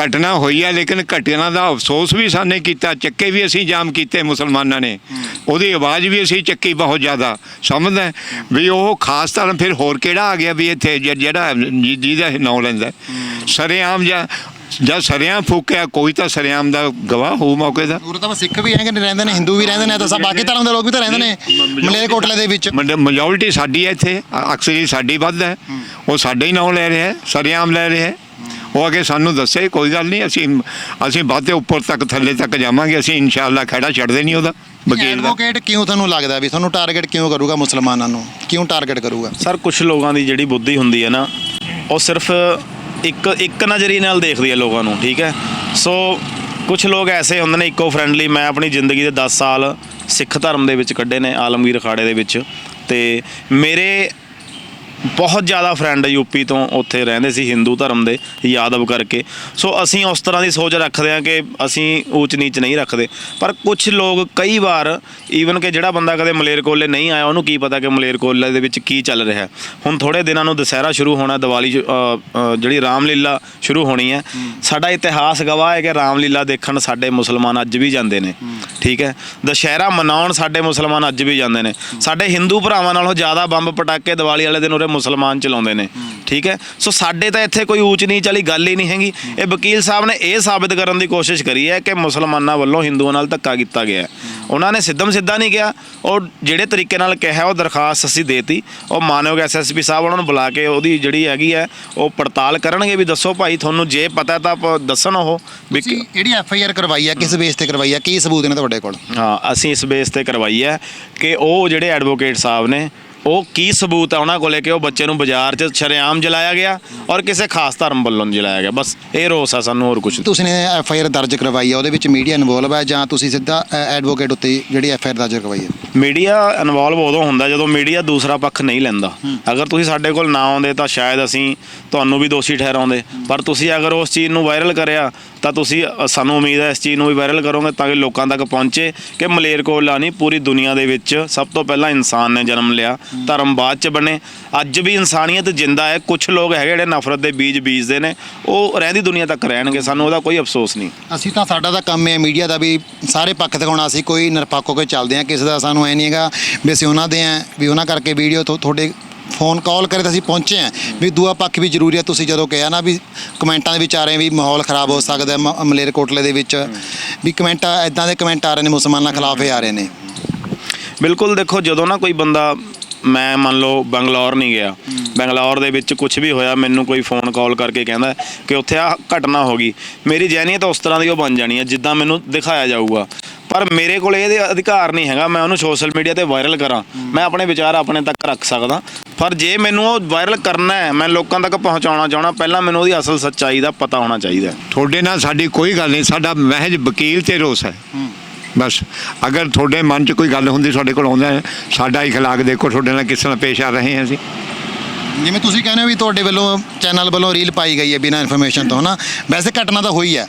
B: ਘਟਨਾ ਹੋਈ ਹੈ ਲੇਕਿਨ ਘਟਨਾ ਦਾ ਅਫਸੋਸ ਵੀ ਸਾਨੇ ਕੀਤਾ ਚੱਕੇ ਵੀ ਅਸੀਂ ਜਾਮ ਕੀਤੇ ਮੁਸਲਮਾਨਾਂ ਨੇ। ਉਹਦੀ ਆਵਾਜ਼ ਵੀ ਅਸੀਂ ਚੱਕੀ ਬਹੁਤ ਜ਼ਿਆਦਾ ਸਮਝਦਾ? ਵੀ ਉਹ ਖਾਸ ਧਰਮ ਫਿਰ ਹੋਰ ਕਿਹੜਾ ਆ ਗਿਆ ਵੀ ਇੱਥੇ ਜਿਹੜਾ ਜਿ- ਜਿਹਦਾ ਨਾਂ ਲੈਂਦਾ ਸਰੇਆਮ ਜਾਂ ਜਾਂ ਸਰੇਆਮ ਫੂਕਿਆ ਕੋਈ ਤਾਂ ਸਰੇਆਮ ਦਾ ਗਵਾਹ ਹੋਊ ਮੌਕੇ ਦਾ।
C: ਉਰੇ ਤਾਂ ਸਿੱਖ ਵੀ ਹੈਗੇ ਨੇ ਰਹਿੰਦੇ ਨੇ ਹਿੰਦੂ ਵੀ ਰਹਿੰਦੇ ਨੇ ਤਾਂ ਸਭ ਬਾਕੀ ਧਰਮ ਦੇ ਲੋਕ ਵੀ ਤਾਂ ਰਹਿੰਦੇ ਨੇ ਮਲੇਰਕੋਟਲੇ ਦੇ ਵਿੱਚ।
B: ਮੈਜੋਰਿਟੀ ਸਾਡੀ ਹੈ ਇੱਥੇ ਅਕਸਰੀ ਸਾਡੀ ਵੱਧ ਹੈ। ਉਹ ਸਾਡੇ ਹੀ ਨਾਂ ਲੈ ਰਿਹਾ ਹੈ ਸਰੇਆਮ ਲੈ ਰਿਹਾ ਹੈ। ਉਹ ਅਗੇ ਸਾਨੂੰ ਦੱਸੇ ਕੋਈ ਗੱਲ ਨਹੀਂ ਅਸੀਂ ਅਸੀਂ ਵੱਧਦੇ ਉੱਪਰ ਤੱਕ ਥੱਲੇ ਤੱਕ ਜਾਵਾਂਗੇ ਅਸੀਂ ਇਨਸ਼ਾਅੱਲਾ ਖੜਾ ਛੱਡਦੇ ਨਹੀਂ ਉਹਦਾ ਵਕੀਲ ਦਾ।
C: ਐਡਵੋਕੇਟ ਕਿਉਂ ਤੁਹਾਨੂੰ ਲੱਗਦਾ ਵੀ ਤੁਹਾਨੂੰ ਟਾਰਗੇਟ ਕਿਉਂ ਕਰੂਗਾ ਮੁਸਲਮਾਨਾਂ ਨੂੰ? ਕਿਉਂ ਟਾਰਗੇਟ ਕਰੂਗਾ?
A: ਸਰ ਕੁਝ ਲੋਕਾਂ ਦੀ ਜਿਹੜੀ ਬੁੱਧੀ ਹੁੰਦੀ ਹੈ ਨਾ ਉਹ ਸਿਰਫ ਇੱਕ ਇੱਕ ਨਜ਼ਰੀਏ ਨਾਲ ਦੇਖਦੀ ਹੈ ਲੋਕਾਂ ਨੂੰ, ਠੀਕ ਹੈ? ਸੋ ਕੁਝ ਲੋਕ ਐਸੇ ਹੁੰਦੇ ਨੇ ਇਕੋ ਫ੍ਰੈਂਡਲੀ ਮੈਂ ਆਪਣੀ ਜ਼ਿੰਦਗੀ ਦੇ 10 ਸਾਲ ਸਿੱਖ ਧਰਮ ਦੇ ਵਿੱਚ ਕੱਢੇ ਨੇ, ਆਲਮਗੀਰ ਅਖਾੜੇ ਦੇ ਵਿੱਚ। ਤੇ ਮੇਰੇ ਬਹੁਤ ਜ਼ਿਆਦਾ ਫਰੈਂਡ ਯੂਪੀ ਤੋਂ ਉੱਥੇ ਰਹਿੰਦੇ ਸੀ ਹਿੰਦੂ ਧਰਮ ਦੇ ਯਾਦਵ ਕਰਕੇ। ਸੋ ਅਸੀਂ ਉਸ ਤਰ੍ਹਾਂ ਦੀ ਸੋਚ ਰੱਖਦੇ ਹਾਂ ਕਿ ਅਸੀਂ ਊਚ ਨੀਚ ਨਹੀਂ ਰੱਖਦੇ। ਪਰ ਕੁਝ ਲੋਕ ਕਈ ਵਾਰ ਈਵਨ ਕਿ ਜਿਹੜਾ ਬੰਦਾ ਕਦੇ ਮਲੇਰਕੋਲੇ ਨਹੀਂ ਆਇਆ ਉਹਨੂੰ ਕੀ ਪਤਾ ਕਿ ਮਲੇਰਕੋਲੇ ਦੇ ਵਿੱਚ ਕੀ ਚੱਲ ਰਿਹਾ ਹੁਣ ਥੋੜੇ ਦਿਨਾਂ ਨੂੰ ਦੁਸਹਿਰਾ ਸ਼ੁਰੂ ਹੋਣਾ ਦੀਵਾਲੀ ਜਿਹੜੀ ਰਾਮਲੀਲਾ ਸ਼ੁਰੂ ਹੋਣੀ ਹੈ। ਸਾਡਾ ਇਤਿਹਾਸ ਗਵਾਹ ਹੈ ਕਿ ਰਾਮਲੀਲਾ ਦੇਖਣ ਸਾਡੇ ਮੁਸਲਮਾਨ ਅੱਜ ਵੀ ਜਾਂਦੇ ਨੇ। ਠੀਕ ਹੈ? ਦੁਸਹਿਰਾ ਮਨਾਉਣ ਸਾਡੇ ਮੁਸਲਮਾਨ ਅੱਜ ਵੀ ਜਾਂਦੇ ਨੇ। ਸਾਡੇ ਹਿੰਦੂ ਭਰਾਵਾਂ ਨਾਲੋਂ ਜ਼ਿਆਦਾ ਬੰਬ ਪਟਾਕੇ ਦੀਵਾਲੀ ਵਾਲੇ ਦਿਨ ਉਰੇ ਮੁਸਲਮਾਨ ਚਲਾਉਂਦੇ ਨੇ। ਠੀਕ ਹੈ? ਸੋ ਸਾਡੇ ਤਾਂ ਇੱਥੇ ਕੋਈ ਊਚ ਨੀਚ ਵਾਲੀ ਗੱਲ ਹੀ ਨਹੀਂ ਹੈਗੀ। ਇਹ ਵਕੀਲ ਸਾਹਿਬ ਨੇ ਇਹ ਸਾਬਿਤ ਕਰਨ ਦੀ ਕੋਸ਼ਿਸ਼ ਕਰੀ ਹੈ ਕਿ ਮੁਸਲਮਾਨਾਂ ਵੱਲੋਂ ਹਿੰਦੂਆਂ ਨਾਲ ਧੱਕਾ ਕੀਤਾ ਗਿਆ ਹੈ। ਉਹਨਾਂ ਨੇ ਸਿੱਧਮ ਸਿੱਧਾ ਨਹੀਂ ਕਿਹਾ। ਉਹ ਜਿਹੜੇ ਤਰੀਕੇ ਨਾਲ ਕਿਹਾ ਉਹ ਦਰਖਾਸਤ ਅਸੀਂ ਦੇਤੀ। ਉਹ ਮਾਨਯੋਗ ਐਸਐਸਪੀ ਸਾਹਿਬ ਉਹਨਾਂ ਨੂੰ ਬੁਲਾ ਕੇ ਉਹਦੀ ਜਿਹੜੀ ਹੈਗੀ ਹੈ ਉਹ ਪੜਤਾਲ ਕਰਨਗੇ ਵੀ ਦੱਸੋ ਭਾਈ ਤੁਹਾਨੂੰ ਜੇ ਪਤਾ ਤਾਂ ਪ- ਦੱਸਣ ਉਹ ਵੀ
C: ਤੁਸੀਂ ਜਿਹੜੀ ਐਫ ਆਈ ਆਰ ਕਰਵਾਈ ਆ ਕਿਸ ਬੇਸ ਤੇ ਕਰਵਾਈ ਆ ਕੀ ਸਬੂਤ ਨੇ ਤੁਹਾਡੇ ਕੋਲ?
A: ਹਾਂ ਅਸੀਂ ਇਸ ਬੇਸ ਤੇ ਕਰਵਾਈ ਹੈ ਕਿ ਉਹ ਜਿਹੜੇ ਐਡਵੋਕੇਟ ਸਾਹਿਬ ਨੇ ਉਹ ਕੀ ਸਬੂਤ ਹੈ ਉਹਨਾਂ ਕੋਲੇ ਕਿ ਉਹ ਬੱਚੇ ਨੂੰ ਬਾਜ਼ਾਰ 'ਚ ਸ਼ਰੇਆਮ ਜਲਾਇਆ ਗਿਆ ਔਰ ਕਿਸੇ ਖਾਸ ਧਰਮ ਵੱਲੋਂ ਨਹੀਂ ਜਲਾਇਆ ਗਿਆ? ਬਸ ਇਹ ਰੋਸ ਆ ਸਾਨੂੰ ਹੋਰ ਕੁਝ
C: ਤੁਸੀਂ ਨੇ ਐਫ ਆਈ ਆਰ ਦਰਜ ਕਰਵਾਈ ਆ ਉਹਦੇ ਵਿੱਚ ਮੀਡੀਆ ਇਨਵੋਲਵ ਹੈ ਜਾਂ ਤੁਸੀਂ ਸਿੱਧਾ ਐਡਵੋਕੇਟ ਉੱਤੇ ਜਿਹੜੀ ਐਫ ਆਈ ਆਰ ਦਰਜ ਕਰਵਾਈ ਹੈ
A: ਮੀਡੀਆ ਇਨਵੋਲਵ ਉਦੋਂ ਹੁੰਦਾ ਜਦੋਂ ਮੀਡੀਆ ਦੂਸਰਾ ਪੱਖ ਨਹੀਂ ਲੈਂਦਾ। ਅਗਰ ਤੁਸੀਂ ਸਾਡੇ ਕੋਲ ਨਾ ਆਉਂਦੇ ਤਾਂ ਸ਼ਾਇਦ ਅਸੀਂ ਤੁਹਾਨੂੰ ਵੀ ਦੋਸ਼ੀ ਠਹਿਰਾਉਂਦੇ। ਪਰ ਤੁਸੀਂ ਅਗਰ ਉਸ ਚੀਜ਼ ਨੂੰ ਵਾਇਰਲ ਕਰਿਆ ਤਾਂ ਤੁਸੀਂ ਅ, ਸਾਨੂੰ ਉਮੀਦ ਹੈ ਇਸ ਚੀਜ਼ ਨੂੰ ਵੀ ਵਾਇਰਲ ਕਰੋਗੇ ਤਾਂ ਕਿ ਲੋਕਾਂ ਤੱਕ ਪਹੁੰਚੇ ਕਿ ਮਲੇਰਕੋਟਲਾ ਨਹੀਂ ਪੂਰੀ ਦੁਨੀਆ ਦੇ ਵਿੱਚ ਸਭ ਤੋਂ ਪਹਿਲਾਂ ਇਨਸਾਨ ਨੇ ਜਨਮ ਲਿਆ ਧਰਮ ਬਾਅਦ ਚ ਬਣੇ। ਅੱਜ ਵੀ ਇਨਸਾਨੀਅਤ ਜਿੰਦਾ ਹੈ ਕੁਝ ਲੋਕ ਹੈਗੇ ਜਿਹੜੇ ਨਫ਼ਰਤ ਦੇ ਬੀਜ ਬੀਜਦੇ ਨੇ ਉਹ ਰਹਿੰਦੀ ਦੁਨੀਆ ਤੱਕ ਰਹਿਣਗੇ ਸਾਨੂੰ ਉਹਦਾ ਕੋਈ ਅਫਸੋਸ ਨਹੀਂ।
C: ਅਸੀਂ ਤਾਂ ਸਾਡਾ ਤਾਂ ਕੰਮ ਹੈ ਮੀਡੀਆ ਦਾ ਵੀ ਸਾਰੇ ਪੱਖ ਦਿਖਾਉਣਾ ਅਸੀਂ ਕੋਈ ਨਿਰਪੱਖ ਹੋ ਕੇ ਚੱਲਦੇ ਹਾਂ ਕਿਸੇ ਦਾ ਸਾਨੂੰ ਐ ਨਹੀਂ ਹੈਗਾ ਵੀ ਅਸੀਂ ਉਹਨਾਂ ਦੇ ਆ ਵੀ ਉਹਨਾਂ ਕਰਕੇ ਵੀਡੀਓ ਤੋਂ ਤੁਹਾਡੇ ਫੋਨ ਕਾਲ ਕਰੇ ਤਾਂ ਅਸੀਂ ਪਹੁੰਚੇ ਆ ਵੀ ਦੂਆ ਪੱਖ ਵੀ ਜ਼ਰੂਰੀ ਹੈ ਤੁਸੀਂ ਜਦੋਂ ਕਿਹਾ ਨਾ ਵੀ ਕਮੈਂਟਾਂ ਦੇ ਵਿੱਚ ਆ ਰਹੇ ਵੀ ਮਾਹੌਲ ਖਰਾਬ ਹੋ ਸਕਦਾ ਮ- ਮਲੇਰਕੋਟਲੇ ਦੇ ਵਿੱਚ, ਵੀ ਕਮੈਂਟ ਐਦਾਂ ਦੇ ਕਮੈਂਟ ਆ ਰਹੇ ਨੇ, ਮੁਸਲਮਾਨਾਂ ਖਿਲਾਫ ਇਹ ਆ ਰਹੇ ਨੇ।
A: ਬਿਲਕੁਲ ਦੇਖੋ, ਜਦੋਂ ਨਾ ਕੋਈ ਬੰਦਾ, ਮੈਂ ਮੰਨ ਲਓ ਬੰਗਲੌਰ ਨਹੀਂ ਗਿਆ, ਬੰਗਲੌਰ ਦੇ ਵਿੱਚ ਕੁਝ ਵੀ ਹੋਇਆ, ਮੈਨੂੰ ਕੋਈ ਫੋਨ ਕਾਲ ਕਰਕੇ ਕਹਿੰਦਾ ਕਿ ਉੱਥੇ ਆ ਘਟਨਾ ਹੋ ਗਈ। ਮੇਰੀ ਜੈਨੀਅਤ ਉਸ ਤਰ੍ਹਾਂ ਦੀ ਉਹ ਬਣ ਜਾਣੀ ਹੈ, ਜਿੱਦਾਂ ਮੈਨੂੰ ਦਿਖਾਇਆ ਜਾਊਗਾ। ਪਰ ਮੇਰੇ ਕੋਲ ਇਹਦੇ ਅਧਿਕਾਰ ਨਹੀਂ ਹੈਗਾ, ਮੈਂ ਉਹਨੂੰ ਸੋਸ਼ਲ ਮੀਡੀਆ ਤੇ ਵਾਇਰਲ ਕਰਾਂ। ਮੈਂ ਆਪਣੇ ਵਿਚਾਰ ਆਪਣੇ ਤੱਕ ਰੱਖ ਸਕਦਾ। ਪਰ ਜੇ ਮੈਨੂੰ ਉਹ ਵਾਇਰਲ ਕਰਨਾ ਹੈ ਮੈਂ ਲੋਕਾਂ ਤੱਕ ਪਹੁੰਚਾਉਣਾ ਚਾਹਣਾ ਪਹਿਲਾਂ ਮੈਨੂੰ ਉਹਦੀ ਅਸਲ ਸੱਚਾਈ ਦਾ ਪਤਾ ਹੋਣਾ ਚਾਹੀਦਾ ਹੈ।
B: ਤੁਹਾਡੇ ਨਾਲ ਸਾਡੀ ਕੋਈ ਗੱਲ ਨਹੀਂ ਸਾਡਾ ਮਹਿਜ ਵਕੀਲ ਤੇ ਰੋਸ ਹੈ। ਬਸ ਅਗਰ ਤੁਹਾਡੇ ਮਨ 'ਚ ਕੋਈ ਗੱਲ ਹੁੰਦੀ ਸਾਡੇ ਕੋਲ ਆਉਂਦਾ ਹੈ, ਸਾਡਾ ਇਖਲਾਕ ਦੇਖੋ ਤੁਹਾਡੇ ਨਾਲ ਕਿਸ ਤਰ੍ਹਾਂ ਪੇਸ਼ ਆ ਰਹੇ ਹਾਂ ਅਸੀਂ।
C: ਜਿਵੇਂ ਤੁਸੀਂ ਕਹਿੰਦੇ ਹੋ ਵੀ ਤੁਹਾਡੇ ਵੱਲੋਂ ਚੈਨਲ ਵੱਲੋਂ ਰੀਲ ਪਾਈ ਗਈ ਹੈ ਬਿਨਾਂ ਇਨਫੋਰਮੇਸ਼ਨ ਤੋਂ ਹਨਾ? ਵੈਸੇ ਘਟਨਾ ਤਾਂ ਹੋਈ ਹੈ।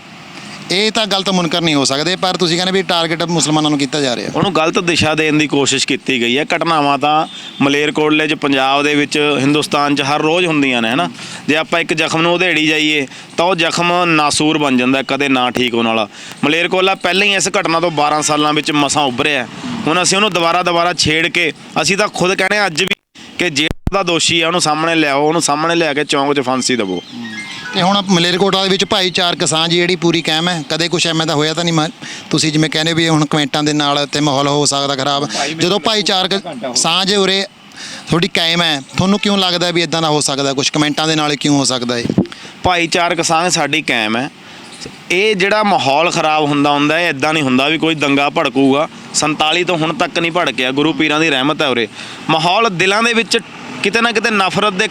C: ਇਹ ਤਾਂ ਗਲਤ ਮੁਨਕਰ ਨਹੀਂ ਹੋ ਸਕਦੇ, ਪਰ ਤੁਸੀਂ ਕਹਿੰਦੇ ਵੀ ਟਾਰਗੇਟ ਮੁਸਲਮਾਨਾਂ ਨੂੰ ਕੀਤਾ ਜਾ ਰਿਹਾ।
A: ਉਹਨੂੰ ਗਲਤ ਦਿਸ਼ਾ ਦੇਣ ਦੀ ਕੋਸ਼ਿਸ਼ ਕੀਤੀ ਗਈ ਹੈ। ਘਟਨਾਵਾਂ ਤਾਂ ਮਲੇਰਕੋਟਲੇ 'ਚ, ਪੰਜਾਬ ਦੇ ਵਿੱਚ, ਹਿੰਦੁਸਤਾਨ 'ਚ ਹਰ ਰੋਜ਼ ਹੁੰਦੀਆਂ ਨੇ, ਹਨਾ? ਜੇ ਆਪਾਂ ਇੱਕ ਜ਼ਖਮ ਨੂੰ ਉਧੇੜੀ ਜਾਈਏ, ਤਾਂ ਉਹ ਜ਼ਖਮ ਨਾਸੂਰ ਬਣ ਜਾਂਦਾ, ਕਦੇ ਨਾ ਠੀਕ ਹੋਣ ਵਾਲਾ। ਮਲੇਰਕੋਟਲਾ ਪਹਿਲਾਂ ਹੀ ਇਸ ਘਟਨਾ ਤੋਂ 12 ਸਾਲਾਂ ਵਿੱਚ ਮਸਾਂ ਉੱਭਰਿਆ ਹੁਣ ਅਸੀਂ ਉਹਨੂੰ ਦੁਬਾਰਾ ਦੁਬਾਰਾ ਛੇੜ ਕੇ, ਅਸੀਂ ਤਾਂ ਖੁਦ ਕਹਿੰਦੇ ਹਾਂ ਅੱਜ ਵੀ ਕਿ ਜਿਹੜਾ ਦਾ ਦੋਸ਼ੀ ਹੈ ਉਹਨੂੰ ਸਾਹਮਣੇ ਲਿਆਓ, ਉਹਨੂੰ ਸਾਹਮਣੇ ਲਿਆ ਕੇ ਚੌਂਕ 'ਚ ਫਾਂਸੀ ਦੇਵੋ।
C: ਤੇ ਹੁਣ ਮਲੇਰਕੋਟਲਾ ਦੇ ਵਿੱਚ ਭਾਈਚਾਰਕ ਸਾਂਝ ਜਿਹੜੀ ਪੂਰੀ ਕਾਇਮ ਹੈ। ਕਦੇ ਕੁਛ ਐਵੇਂ ਦਾ ਹੋਇਆ ਤਾਂ ਨਹੀਂ ਤੁਸੀਂ ਜਿਵੇਂ ਕਹਿੰਦੇ ਵੀ ਹੁਣ ਕਮੈਂਟਾਂ ਦੇ ਨਾਲ ਤੇ ਮਾਹੌਲ ਹੋ ਸਕਦਾ ਖਰਾਬ। ਜਦੋਂ ਭਾਈਚਾਰਕ ਸਾਂਝ ਉਰੇ ਤੁਹਾਡੀ ਕਾਇਮ ਹੈ। ਤੁਹਾਨੂੰ ਕਿਉਂ ਲੱਗਦਾ ਵੀ ਇਦਾਂ ਦਾ ਹੋ ਸਕਦਾ ਕੁਝ ਕਮੈਂਟਾਂ ਦੇ ਨਾਲ ਕਿਉਂ ਹੋ ਸਕਦਾ ਹੈ?
A: ਭਾਈਚਾਰਕ ਸਾਂਝ ਸਾਡੀ ਕਾਇਮ ਹੈ। ਇਹ ਜਿਹੜਾ ਮਾਹੌਲ ਖਰਾਬ ਹੁੰਦਾ ਹੁੰਦਾ ਹੈ ਇਦਾਂ ਨਹੀਂ ਹੁੰਦਾ ਵੀ ਕੋਈ ਦੰਗਾ ਭੜਕੂਗਾ। 47 ਤੋਂ ਹੁਣ ਤੱਕ ਨਹੀਂ ਭੜਕਿਆ। ਗੁਰੂ ਪੀਰਾਂ ਦੀ ਰਹਿਮਤ ਹੈ ਉਰੇ। ਮਾਹੌਲ ਦਿਲਾਂ ਦੇ ਵਿੱਚ ਕਿਤੇ ਨਾ ਕਿਤੇ ਨਫ਼ਰਤ ਦੇ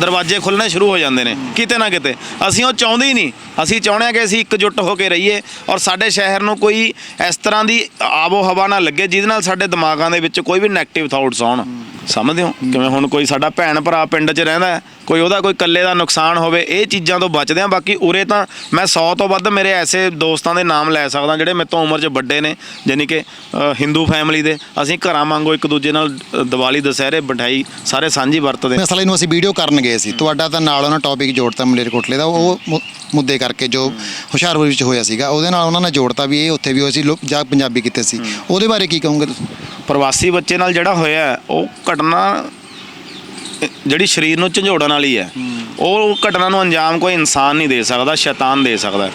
A: ਦਰਵਾਜ਼ੇ ਖੁੱਲਣੇ ਸ਼ੁਰੂ ਹੋ ਜਾਂਦੇ ਨੇ, ਕਿਤੇ ਨਾ ਕਿਤੇ। ਅਸੀਂ ਉਹ ਚਾਹੁੰਦੇ ਹੀ ਨਹੀਂ। ਅਸੀਂ ਚਾਹੁੰਦੇ ਹਾਂ ਕਿ ਅਸੀਂ ਇਕਜੁੱਟ ਹੋ ਕੇ ਰਹੀਏ ਔਰ ਸਾਡੇ ਸ਼ਹਿਰ ਨੂੰ ਕੋਈ ਇਸ ਤਰ੍ਹਾਂ ਦੀ ਆਬੋ ਹਵਾ ਨਾ ਲੱਗੇ, ਜਿਹਦੇ ਨਾਲ ਸਾਡੇ ਦਿਮਾਗਾਂ ਦੇ ਵਿੱਚ ਕੋਈ ਵੀ ਨੈਗੇਟਿਵ ਥਾਟਸ ਆਉਣ। ਸਮਝਦੇ ਹੋ? ਕਿਵੇਂ ਹੁਣ ਕੋਈ ਸਾਡਾ ਭੈਣ ਭਰਾ ਪਿੰਡ 'ਚ ਰਹਿੰਦਾ ਹੈ, ਕੋਈ ਉਹਦਾ ਕੋਈ ਇਕੱਲੇ ਦਾ ਨੁਕਸਾਨ ਹੋਵੇ ਇਹ ਚੀਜ਼ਾਂ ਤੋਂ ਬਚਦੇ ਆ ਬਾਕੀ ਉਰੇ ਤਾਂ ਮੈਂ 100 ਤੋਂ ਵੱਧ ਮੇਰੇ ਐਸੇ ਦੋਸਤਾਂ ਦੇ ਨਾਮ ਲੈ ਸਕਦਾ ਜਿਹੜੇ ਮੇਰੇ ਤੋਂ ਉਮਰ 'ਚ ਵੱਡੇ ਨੇ ਯਾਨੀ ਕਿ ਅ, ਹਿੰਦੂ ਫੈਮਿਲੀ ਦੇ। ਅਸੀਂ ਘਰਾਂ ਵਾਂਗੂ ਇੱਕ ਦੂਜੇ ਨਾਲ ਅ, ਦੀਵਾਲੀ ਦੁਸਹਿਰੇ ਮਠਾਈ ਸਾਰੇ ਸਾਂਝੀ ਵਰਤਦੇ
C: ਮਸਲੇ ਨੂੰ ਅਸੀਂ ਵੀਡੀਓ ਕਰਨ ਗਏ ਸੀ ਤੁਹਾਡਾ ਤਾਂ ਨਾਲ ਉਹਨਾਂ ਟੌਪਿਕ ਜੋੜਤਾ ਮਲੇਰਕੋਟਲੇ ਦਾ ਉਹ ਮੁ- ਮੁੱਦੇ ਕਰਕੇ ਜੋ ਹੁਸ਼ਿਆਰਪੁਰ ਵਿੱਚ ਹੋਇਆ ਸੀਗਾ ਉਹਦੇ ਨਾਲ ਉਹਨਾਂ ਨੇ ਜੋੜਤਾ ਵੀ ਇਹ ਉੱਥੇ ਵੀ ਹੋਏ ਸੀ ਲੋਕ ਜਾਂ ਪੰਜਾਬੀ ਕਿਤੇ ਸੀ। ਉਹਦੇ ਬਾਰੇ ਕੀ ਕਹੋਗੇ ਤੁਸੀਂ?
A: ਪ੍ਰਵਾਸੀ ਬੱਚੇ ਨਾਲ ਜਿਹੜਾ ਹੋਇਆ ਉਹ ਘਟਨਾ ਜਿਹੜੀ ਸਰੀਰ ਨੂੰ ਝੰਜੋੜਨ ਵਾਲੀ ਹੈ ਉਹ ਘਟਨਾ ਨੂੰ ਅੰਜਾਮ ਕੋਈ ਇਨਸਾਨ ਨਹੀਂ ਦੇ ਸਕਦਾ ਸ਼ੈਤਾਨ ਦੇ ਸਕਦਾ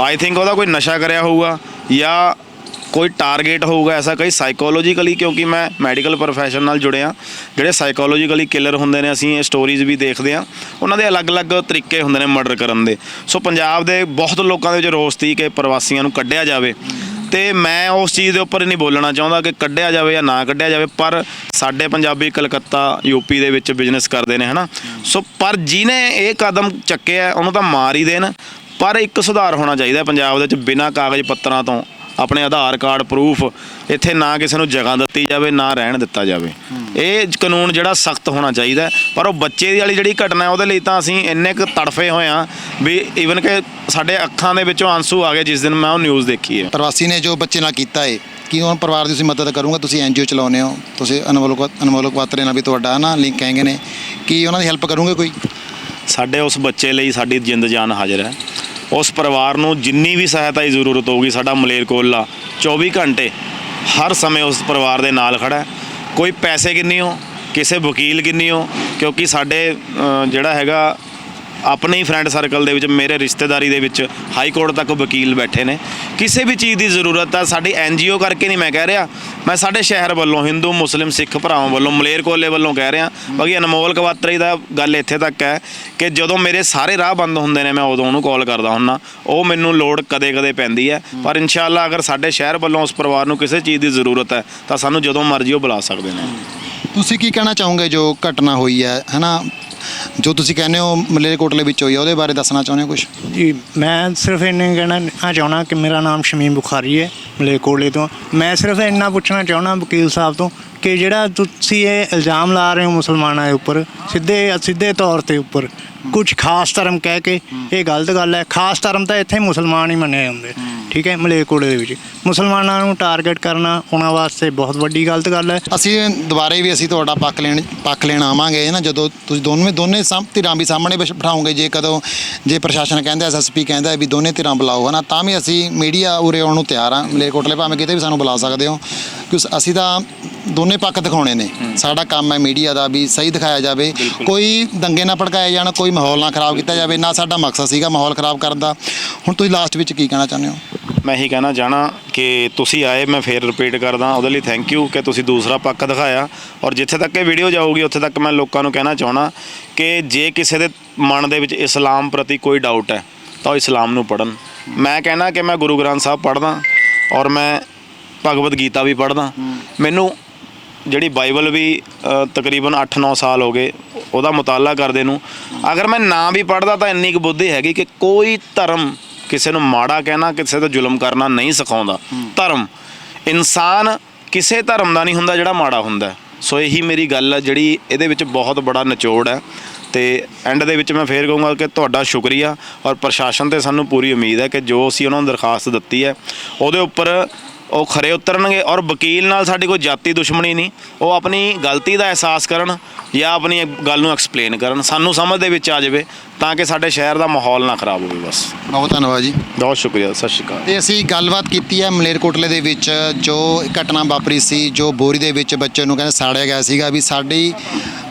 A: ਆਈ ਥਿੰਕ ਉਹਦਾ ਕੋਈ ਨਸ਼ਾ ਕਰਿਆ ਹੋਊਗਾ ਜਾਂ ਕੋਈ ਟਾਰਗੇਟ ਹੋਊਗਾ ਐਸਾ ਕਈ ਸਾਈਕੋਲੋਜੀਕਲੀ ਕਿਉਂਕਿ ਮੈਂ ਮੈਡੀਕਲ ਪ੍ਰੋਫੈਸ਼ਨ ਨਾਲ ਜੁੜਿਆ ਜਿਹੜੇ ਸਾਈਕੋਲੋਜੀਕਲੀ ਕਿਲਰ ਹੁੰਦੇ ਨੇ ਅਸੀਂ ਇਹ ਸਟੋਰੀਜ਼ ਵੀ ਦੇਖਦੇ ਆ ਉਹਨਾਂ ਦੇ ਅਲੱਗ-ਅਲੱਗ ਤਰੀਕੇ ਹੁੰਦੇ ਨੇ ਮਰਡਰ ਕਰਨ ਦੇ। ਸੋ ਪੰਜਾਬ ਦੇ ਬਹੁਤ ਲੋਕਾਂ ਦੇ ਵਿੱਚ ਰੋਸ ਸੀ ਕਿ ਪ੍ਰਵਾਸੀਆਂ ਨੂੰ ਕੱਢਿਆ ਜਾਵੇ। ਤੇ ਮੈਂ ਉਸ ਚੀਜ਼ ਦੇ ਉੱਪਰ ਨਹੀਂ ਬੋਲਣਾ ਚਾਹੁੰਦਾ ਕਿ ਕੱਢਿਆ ਜਾਵੇ ਜਾਂ ਨਾ ਕੱਢਿਆ ਜਾਵੇ, ਪਰ ਸਾਡੇ ਪੰਜਾਬੀ ਕਲਕੱਤਾ ਯੂਪੀ ਦੇ ਵਿੱਚ ਬਿਜ਼ਨਸ ਕਰਦੇ ਨੇ, ਹਨਾ? ਸੋ ਪਰ ਜਿਹਨੇ ਇਹ ਕਦਮ ਚੱਕਿਆ, ਉਹਨੂੰ ਤਾਂ ਮਾਰ ਹੀ ਦੇਣ। ਪਰ ਇੱਕ ਸੁਧਾਰ ਹੋਣਾ ਚਾਹੀਦਾ ਪੰਜਾਬ ਦੇ ਵਿੱਚ ਬਿਨਾਂ ਕਾਗਜ਼ ਪੱਤਰਾਂ ਤੋਂ। ਆਪਣੇ ਆਧਾਰ ਕਾਰਡ ਪ੍ਰੂਫ ਇੱਥੇ ਨਾ ਕਿਸੇ ਨੂੰ ਜਗ੍ਹਾ ਦਿੱਤੀ ਜਾਵੇ ਨਾ ਰਹਿਣ ਦਿੱਤਾ ਜਾਵੇ। ਇਹ ਕਾਨੂੰਨ ਜਿਹੜਾ ਸਖਤ ਹੋਣਾ ਚਾਹੀਦਾ। ਪਰ ਉਹ ਬੱਚੇ ਦੀ ਵਾਲੀ ਜਿਹੜੀ ਘਟਨਾ ਹੈ ਉਹਦੇ ਲਈ ਤਾਂ ਅਸੀਂ ਇੰਨੇ ਕੁ ਤੜਫੇ ਹੋਏ ਆ ਵੀ ਈਵਨ ਕਿ ਸਾਡੇ ਅੱਖਾਂ ਦੇ ਵਿੱਚੋਂ ਆਂਸੂ ਆ ਗਏ ਜਿਸ ਦਿਨ ਮੈਂ ਉਹ ਨਿਊਜ਼ ਦੇਖੀ ਹੈ।
C: ਪ੍ਰਵਾਸੀ ਨੇ ਜੋ ਬੱਚੇ ਨਾਲ ਕੀਤਾ ਹੈ ਕੀ ਉਹਨਾਂ ਪਰਿਵਾਰ ਦੀ ਤੁਸੀਂ ਮਦਦ ਕਰੋਗੇ? ਤੁਸੀਂ ਐਨਜੀਓ ਚਲਾਉਂਦੇ ਹੋ। ਤੁਸੀਂ ਅਨਮੋਲਕ ਅਨਮੋਲਕ ਪਾਤਰੇ ਨਾਲ ਵੀ ਤੁਹਾਡਾ ਨਾ ਲਿੰਕ ਹੈਗੇ ਨੇ। ਕੀ ਉਹਨਾਂ ਦੀ ਹੈਲਪ ਕਰੋਗੇ ਕੋਈ?
A: ਸਾਡੇ ਉਸ ਬੱਚੇ ਲਈ ਸਾਡੀ ਜਿੰਦ ਜਾਨ ਹਾਜ਼ਰ ਹੈ। ਉਸ ਪਰਿਵਾਰ ਨੂੰ ਜਿੰਨੀ ਵੀ ਸਹਾਇਤਾ ਦੀ ਜ਼ਰੂਰਤ ਹੋਊਗੀ ਸਾਡਾ ਮਲੇਰਕੋਟਲਾ 24 ਘੰਟੇ ਹਰ ਸਮੇਂ ਉਸ ਪਰਿਵਾਰ ਦੇ ਨਾਲ ਖੜਾ ਹੈ। ਕੋਈ ਪੈਸੇ ਕਿੰਨੀ ਹੋ, ਕਿਸੇ ਵਕੀਲ ਕਿੰਨੀ ਹੋ, ਕਿਉਂਕਿ ਸਾਡੇ ਜਿਹੜਾ ਹੈਗਾ ਆਪਣੇ ਹੀ ਫਰੈਂਡ ਸਰਕਲ ਦੇ ਵਿੱਚ, ਮੇਰੇ ਰਿਸ਼ਤੇਦਾਰੀ ਦੇ ਵਿੱਚ ਹਾਈ ਕੋਰਟ ਤੱਕ ਵਕੀਲ ਬੈਠੇ ਨੇ। ਕਿਸੇ ਵੀ ਚੀਜ਼ ਦੀ ਜ਼ਰੂਰਤ ਹੈ ਸਾਡੀ ਐਨਜੀਓ ਕਰਕੇ ਨਹੀਂ ਮੈਂ ਕਹਿ ਰਿਹਾ। ਮੈਂ ਸਾਡੇ ਸ਼ਹਿਰ ਵੱਲੋਂ, ਹਿੰਦੂ, ਮੁਸਲਿਮ, ਸਿੱਖ ਭਰਾਵਾਂ ਵੱਲੋਂ, ਮਲੇਰ ਕੋਲੇ ਵੱਲੋਂ ਕਹਿ ਰਿਹਾ। ਬਾਕੀ ਅਨਮੋਲ ਕਵਾਤਰੀ ਦਾ ਗੱਲ ਇੱਥੇ ਤੱਕ ਹੈ ਕਿ ਜਦੋਂ ਮੇਰੇ ਸਾਰੇ ਰਾਹ ਬੰਦ ਹੁੰਦੇ ਨੇ, ਮੈਂ ਉਦੋਂ ਉਹਨੂੰ ਕਾਲ ਕਰਦਾ ਹੁੰਨਾ ਉਹ ਮੈਨੂੰ ਲੋੜ ਕਦੇ-ਕਦੇ ਪੈਂਦੀ ਹੈ। ਪਰ ਇਨਸ਼ਾਅੱਲਾ ਅਗਰ ਸਾਡੇ ਸ਼ਹਿਰ ਵੱਲੋਂ ਉਸ ਪਰਿਵਾਰ ਨੂੰ ਕਿਸੇ ਚੀਜ਼ ਦੀ ਜ਼ਰੂਰਤ ਹੈ, ਤਾਂ ਸਾਨੂੰ ਜਦੋਂ ਮਰਜ਼ੀ ਉਹ ਬੁਲਾ ਸਕਦੇ ਨੇ।
C: ਤੁਸੀਂ ਕੀ ਕਹਿਣਾ ਚਾਹੋਗੇ ਜੋ ਘਟਨਾ ਹੋਈ ਹੈ, ਹਨਾ? ਜੋ ਤੁਸੀਂ ਕਹਿੰਦੇ ਹੋ ਮਲੇਰਕੋਟਲੇ ਵਿੱਚ ਹੋਈ ਹੈ ਉਹਦੇ ਬਾਰੇ ਦੱਸਣਾ ਚਾਹੁੰਦੇ ਹੋ ਕੁਝ
D: ਜੀ, ਮੈਂ ਸਿਰਫ ਇੰਨੇ ਕਹਿਣਾ ਆ ਚਾਹਣਾ ਕਿ ਮੇਰਾ ਨਾਮ ਸ਼ਮੀਮ ਬੁਖਾਰੀ ਹੈ, ਮਲੇਰਕੋਟਲੇ ਤੋਂ। ਮੈਂ ਸਿਰਫ ਇੰਨਾ ਪੁੱਛਣਾ ਚਾਹਣਾ ਵਕੀਲ ਸਾਹਿਬ ਤੋਂ ਕਿ ਜਿਹੜਾ ਤੁਸੀਂ ਇਹ ਇਲਜ਼ਾਮ ਲਾ ਰਹੇ ਹੋ ਮੁਸਲਮਾਨਾਂ ਦੇ ਉੱਪਰ, ਸਿੱਧੇ ਸਿੱਧੇ ਤੌਰ ਤੇ ਉੱਪਰ ਕੁਝ ਖਾਸ ਧਰਮ ਕਹਿ ਕੇ ਇਹ ਗਲਤ ਗੱਲ ਹੈ। ਖਾਸ ਧਰਮ ਤਾਂ ਇੱਥੇ ਮੁਸਲਮਾਨ ਹੀ ਮੰਨੇ ਜਾਂਦੇ ਠੀਕ ਹੈ ਮਲੇਕੋਲੇ ਦੇ ਵਿੱਚ। ਮੁਸਲਮਾਨਾਂ ਨੂੰ ਟਾਰਗੇਟ ਕਰਨਾ ਉਹਨਾਂ ਵਾਸਤੇ ਬਹੁਤ ਵੱਡੀ ਗਲਤ ਗੱਲ ਹੈ।
C: ਅਸੀਂ ਦੁਬਾਰੇ ਵੀ ਅਸੀਂ ਤੁਹਾਡਾ ਪੱਖ ਲੈਣ ਪੱਖ ਲੈਣ ਆਵਾਂਗੇ ਨਾ ਜਦੋਂ ਤੁਸੀਂ ਦੋਵੇਂ ਦੋਨੇ ਸਾਹਮ ਧਿਰਾਂ ਵੀ ਸਾਹਮਣੇ ਬਿਠ- ਬਿਠਾਓਗੇ ਜੇ ਕਦੋਂ ਜੇ ਪ੍ਰਸ਼ਾਸਨ ਕਹਿੰਦਾ ਐਸਐਸਪੀ ਕਹਿੰਦਾ ਵੀ ਦੋਨੇ ਧਿਰਾਂ ਬੁਲਾਓ ਹਨਾ ਤਾਂ ਵੀ ਅਸੀਂ ਮੀਡੀਆ ਉਰੇ ਆਉਣ ਨੂੰ ਤਿਆਰ ਆ ਮਲੇਰਕੋਟਲੇ ਭਾਵੇਂ ਕਿਤੇ ਵੀ ਸਾਨੂੰ ਬੁਲਾ ਸਕਦੇ ਹੋ। ਕਿਉਂਕਿ ਅਸੀਂ ਤਾਂ ਦੋਨੇ ਪੱਖ ਦਿਖਾਉਣੇ ਨੇ। ਸਾਡਾ ਕੰਮ ਹੈ ਮੀਡੀਆ ਦਾ ਵੀ ਸਹੀ ਦਿਖਾਇਆ ਜਾਵੇ। ਕੋਈ ਦੰਗੇ ਨਾ ਭੜਕਾਏ ਜਾਣ ਕੋਈ ਮਾਹੌਲ ਨਾ ਖਰਾਬ ਕੀਤਾ ਜਾਵੇ ਨਾ ਸਾਡਾ ਮਕਸਦ ਸੀਗਾ ਮਾਹੌਲ ਖਰਾਬ ਕਰਨ ਦਾ। ਹੁਣ ਤੁਸੀਂ ਲਾਸਟ ਵਿੱਚ ਕੀ ਕਹਿਣਾ ਚਾਹੁੰਦੇ ਹੋ?
A: ਮੈਂ ਇਹੀ ਕਹਿਣਾ ਚਾਹਣਾ ਕਿ ਤੁਸੀਂ ਆਏ ਮੈਂ ਫੇਰ ਰਿਪੀਟ ਕਰਦਾ ਉਹਦੇ ਲਈ ਥੈਂਕ ਯੂ ਕਿ ਤੁਸੀਂ ਦੂਸਰਾ ਪੱਖ ਦਿਖਾਇਆ। ਔਰ ਜਿੱਥੇ ਤੱਕ ਇਹ ਵੀਡੀਓ ਜਾਊਗੀ ਉੱਥੇ ਤੱਕ ਮੈਂ ਲੋਕਾਂ ਨੂੰ ਕਹਿਣਾ ਚਾਹਣਾ ਕਿ ਜੇ ਕਿਸੇ ਦੇ ਮਨ ਦੇ ਵਿੱਚ ਇਸਲਾਮ ਪ੍ਰਤੀ ਕੋਈ ਡਾਊਟ ਹੈ ਤਾਂ ਉਹ ਇਸਲਾਮ ਨੂੰ ਪੜਨ ਮੈਂ ਕਹਿਣਾ ਕਿ ਮੈਂ ਗੁਰੂ ਗ੍ਰੰਥ ਸਾਹਿਬ ਪੜ੍ਹਦਾ ਔਰ ਮੈਂ ਭਗਵਦ ਗੀਤਾ ਵੀ ਪੜ੍ਹਦਾ। ਮੈਨੂੰ ਜਿਹੜੀ ਬਾਈਬਲ ਵੀ ਅ, ਤਕਰੀਬਨ 8-9 ਸਾਲ ਹੋ ਗਏ ਉਹਦਾ ਮੁਤਾਲਾ ਕਰਦੇ ਨੂੰ। ਅਗਰ ਮੈਂ ਨਾ ਵੀ ਪੜ੍ਹਦਾ ਤਾਂ ਇੰਨੀ ਕੁ ਬੁੱਧੀ ਹੈਗੀ ਕਿ ਕੋਈ ਧਰਮ ਕਿਸੇ ਨੂੰ ਮਾੜਾ ਕਹਿਣਾ ਕਿਸੇ ਤੇ ਜ਼ੁਲਮ ਕਰਨਾ ਨਹੀਂ ਸਿਖਾਉਂਦਾ। ਧਰਮ ਇਨਸਾਨ ਕਿਸੇ ਧਰਮ ਦਾ ਨਹੀਂ ਹੁੰਦਾ ਜਿਹੜਾ ਮਾੜਾ ਹੁੰਦਾ। ਹੈ। ਸੋ ਇਹੀ ਮੇਰੀ ਗੱਲ ਹੈ ਜਿਹੜੀ ਇਹਦੇ ਵਿੱਚ ਬਹੁਤ ਬੜਾ ਨਿਚੋੜ ਹੈ। ਤੇ ਐਂਡ ਦੇ ਵਿੱਚ ਮੈਂ ਫੇਰ ਕਹੂੰਗਾ ਕਿ ਤੁਹਾਡਾ ਸ਼ੁਕਰੀਆ ਔਰ ਪ੍ਰਸ਼ਾਸਨ ਤੇ ਸਾਨੂੰ ਪੂਰੀ ਉਮੀਦ ਹੈ ਕਿ ਜੋ ਅਸੀਂ ਉਹਨਾਂ ਨੂੰ ਦਰਖਾਸਤ ਦਿੱਤੀ ਹੈ ਉਹਦੇ ਉੱਪਰ ਉਹ ਖਰੇ ਉਤਰਨਗੇ ਔਰ ਵਕੀਲ ਨਾਲ ਸਾਡੀ ਕੋਈ ਜਾਤੀ ਦੁਸ਼ਮਣੀ ਨਹੀਂ। ਉਹ ਆਪਣੀ ਗਲਤੀ ਦਾ ਅਹਿਸਾਸ ਕਰਨ ਜਾਂ ਆਪਣੀ ਗੱਲ ਨੂੰ ਐਕਸਪਲੇਨ ਕਰਨ। ਸਾਨੂੰ ਸਮਝ ਦੇ ਵਿੱਚ ਆ ਜਾਵੇ ਤਾਂ ਕਿ ਸਾਡੇ ਸ਼ਹਿਰ ਦਾ ਮਾਹੌਲ ਨਾ ਖਰਾਬ ਹੋਵੇ ਬਸ।
C: ਬਹੁਤ ਧੰਨਵਾਦ ਜੀ।
A: ਬਹੁਤ ਸ਼ੁਕਰੀਆ ਸਤਿ ਸ਼੍ਰੀ ਅਕਾਲ।
C: ਤੇ ਅਸੀਂ ਗੱਲਬਾਤ ਕੀਤੀ ਹੈ ਮਲੇਰਕੋਟਲੇ ਦੇ ਵਿੱਚ ਜੋ ਘਟਨਾ ਵਾਪਰੀ ਸੀ ਜੋ ਬੋਰੀ ਦੇ ਵਿੱਚ ਬੱਚੇ ਨੂੰ ਕਹਿੰਦੇ ਸਾੜਿਆ ਗਿਆ ਸੀਗਾ ਵੀ ਸਾਡੀ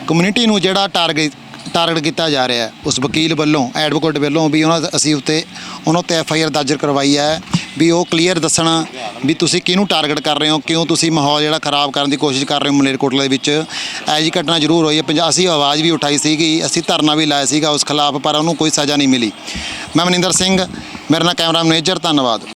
C: ਕਮਿਊਨਿਟੀ ਨੂੰ ਜਿਹੜਾ ਟਾਰਗੇਟ ਟਾਰਗੇਟ ਕੀਤਾ ਜਾ ਰਿਹਾ ਹੈ ਉਸ ਵਕੀਲ ਵੱਲੋਂ ਐਡਵੋਕੇਟ ਵੱਲੋਂ ਵੀ ਉਹਨਾਂ ਅਸੀਂ ਉੱਤੇ ਉਹਨਾਂ ਉੱਤੇ ਐਫ ਆਈ ਆਰ ਦਰਜ ਕਰਵਾਈ ਹੈ। ਵੀ ਉਹ ਕਲੀਅਰ ਦੱਸਣ ਵੀ ਤੁਸੀਂ ਕਿਹਨੂੰ ਟਾਰਗੇਟ ਕਰ ਰਹੇ ਹੋ, ਕਿਉਂ ਤੁਸੀਂ ਮਾਹੌਲ ਜਿਹੜਾ ਖਰਾਬ ਕਰਨ ਦੀ ਕੋਸ਼ਿਸ਼ ਕਰ ਰਹੇ ਹੋ ਮਲੇਰਕੋਟਲੇ ਦੇ ਵਿੱਚ। ਇਹ ਜਿਹੀ ਘਟਨਾ ਜ਼ਰੂਰ ਹੋਈ ਹੈ ਪੰਜਾਬ ਅਸੀਂ ਆਵਾਜ਼ ਵੀ ਉਠਾਈ ਸੀਗੀ, ਅਸੀਂ ਧਰਨਾ ਵੀ ਲਾਇਆ ਸੀਗਾ ਉਸ ਖਿਲਾਫ, ਪਰ ਉਹਨੂੰ ਕੋਈ ਸਜ਼ਾ ਨਹੀਂ ਮਿਲੀ। ਮੈਂ ਮਨਿੰਦਰ ਸਿੰਘ, ਮੇਰੇ ਨਾਲ ਕੈਮਰਾ ਮੈਨੇਜਰ ਧੰਨਵਾਦ।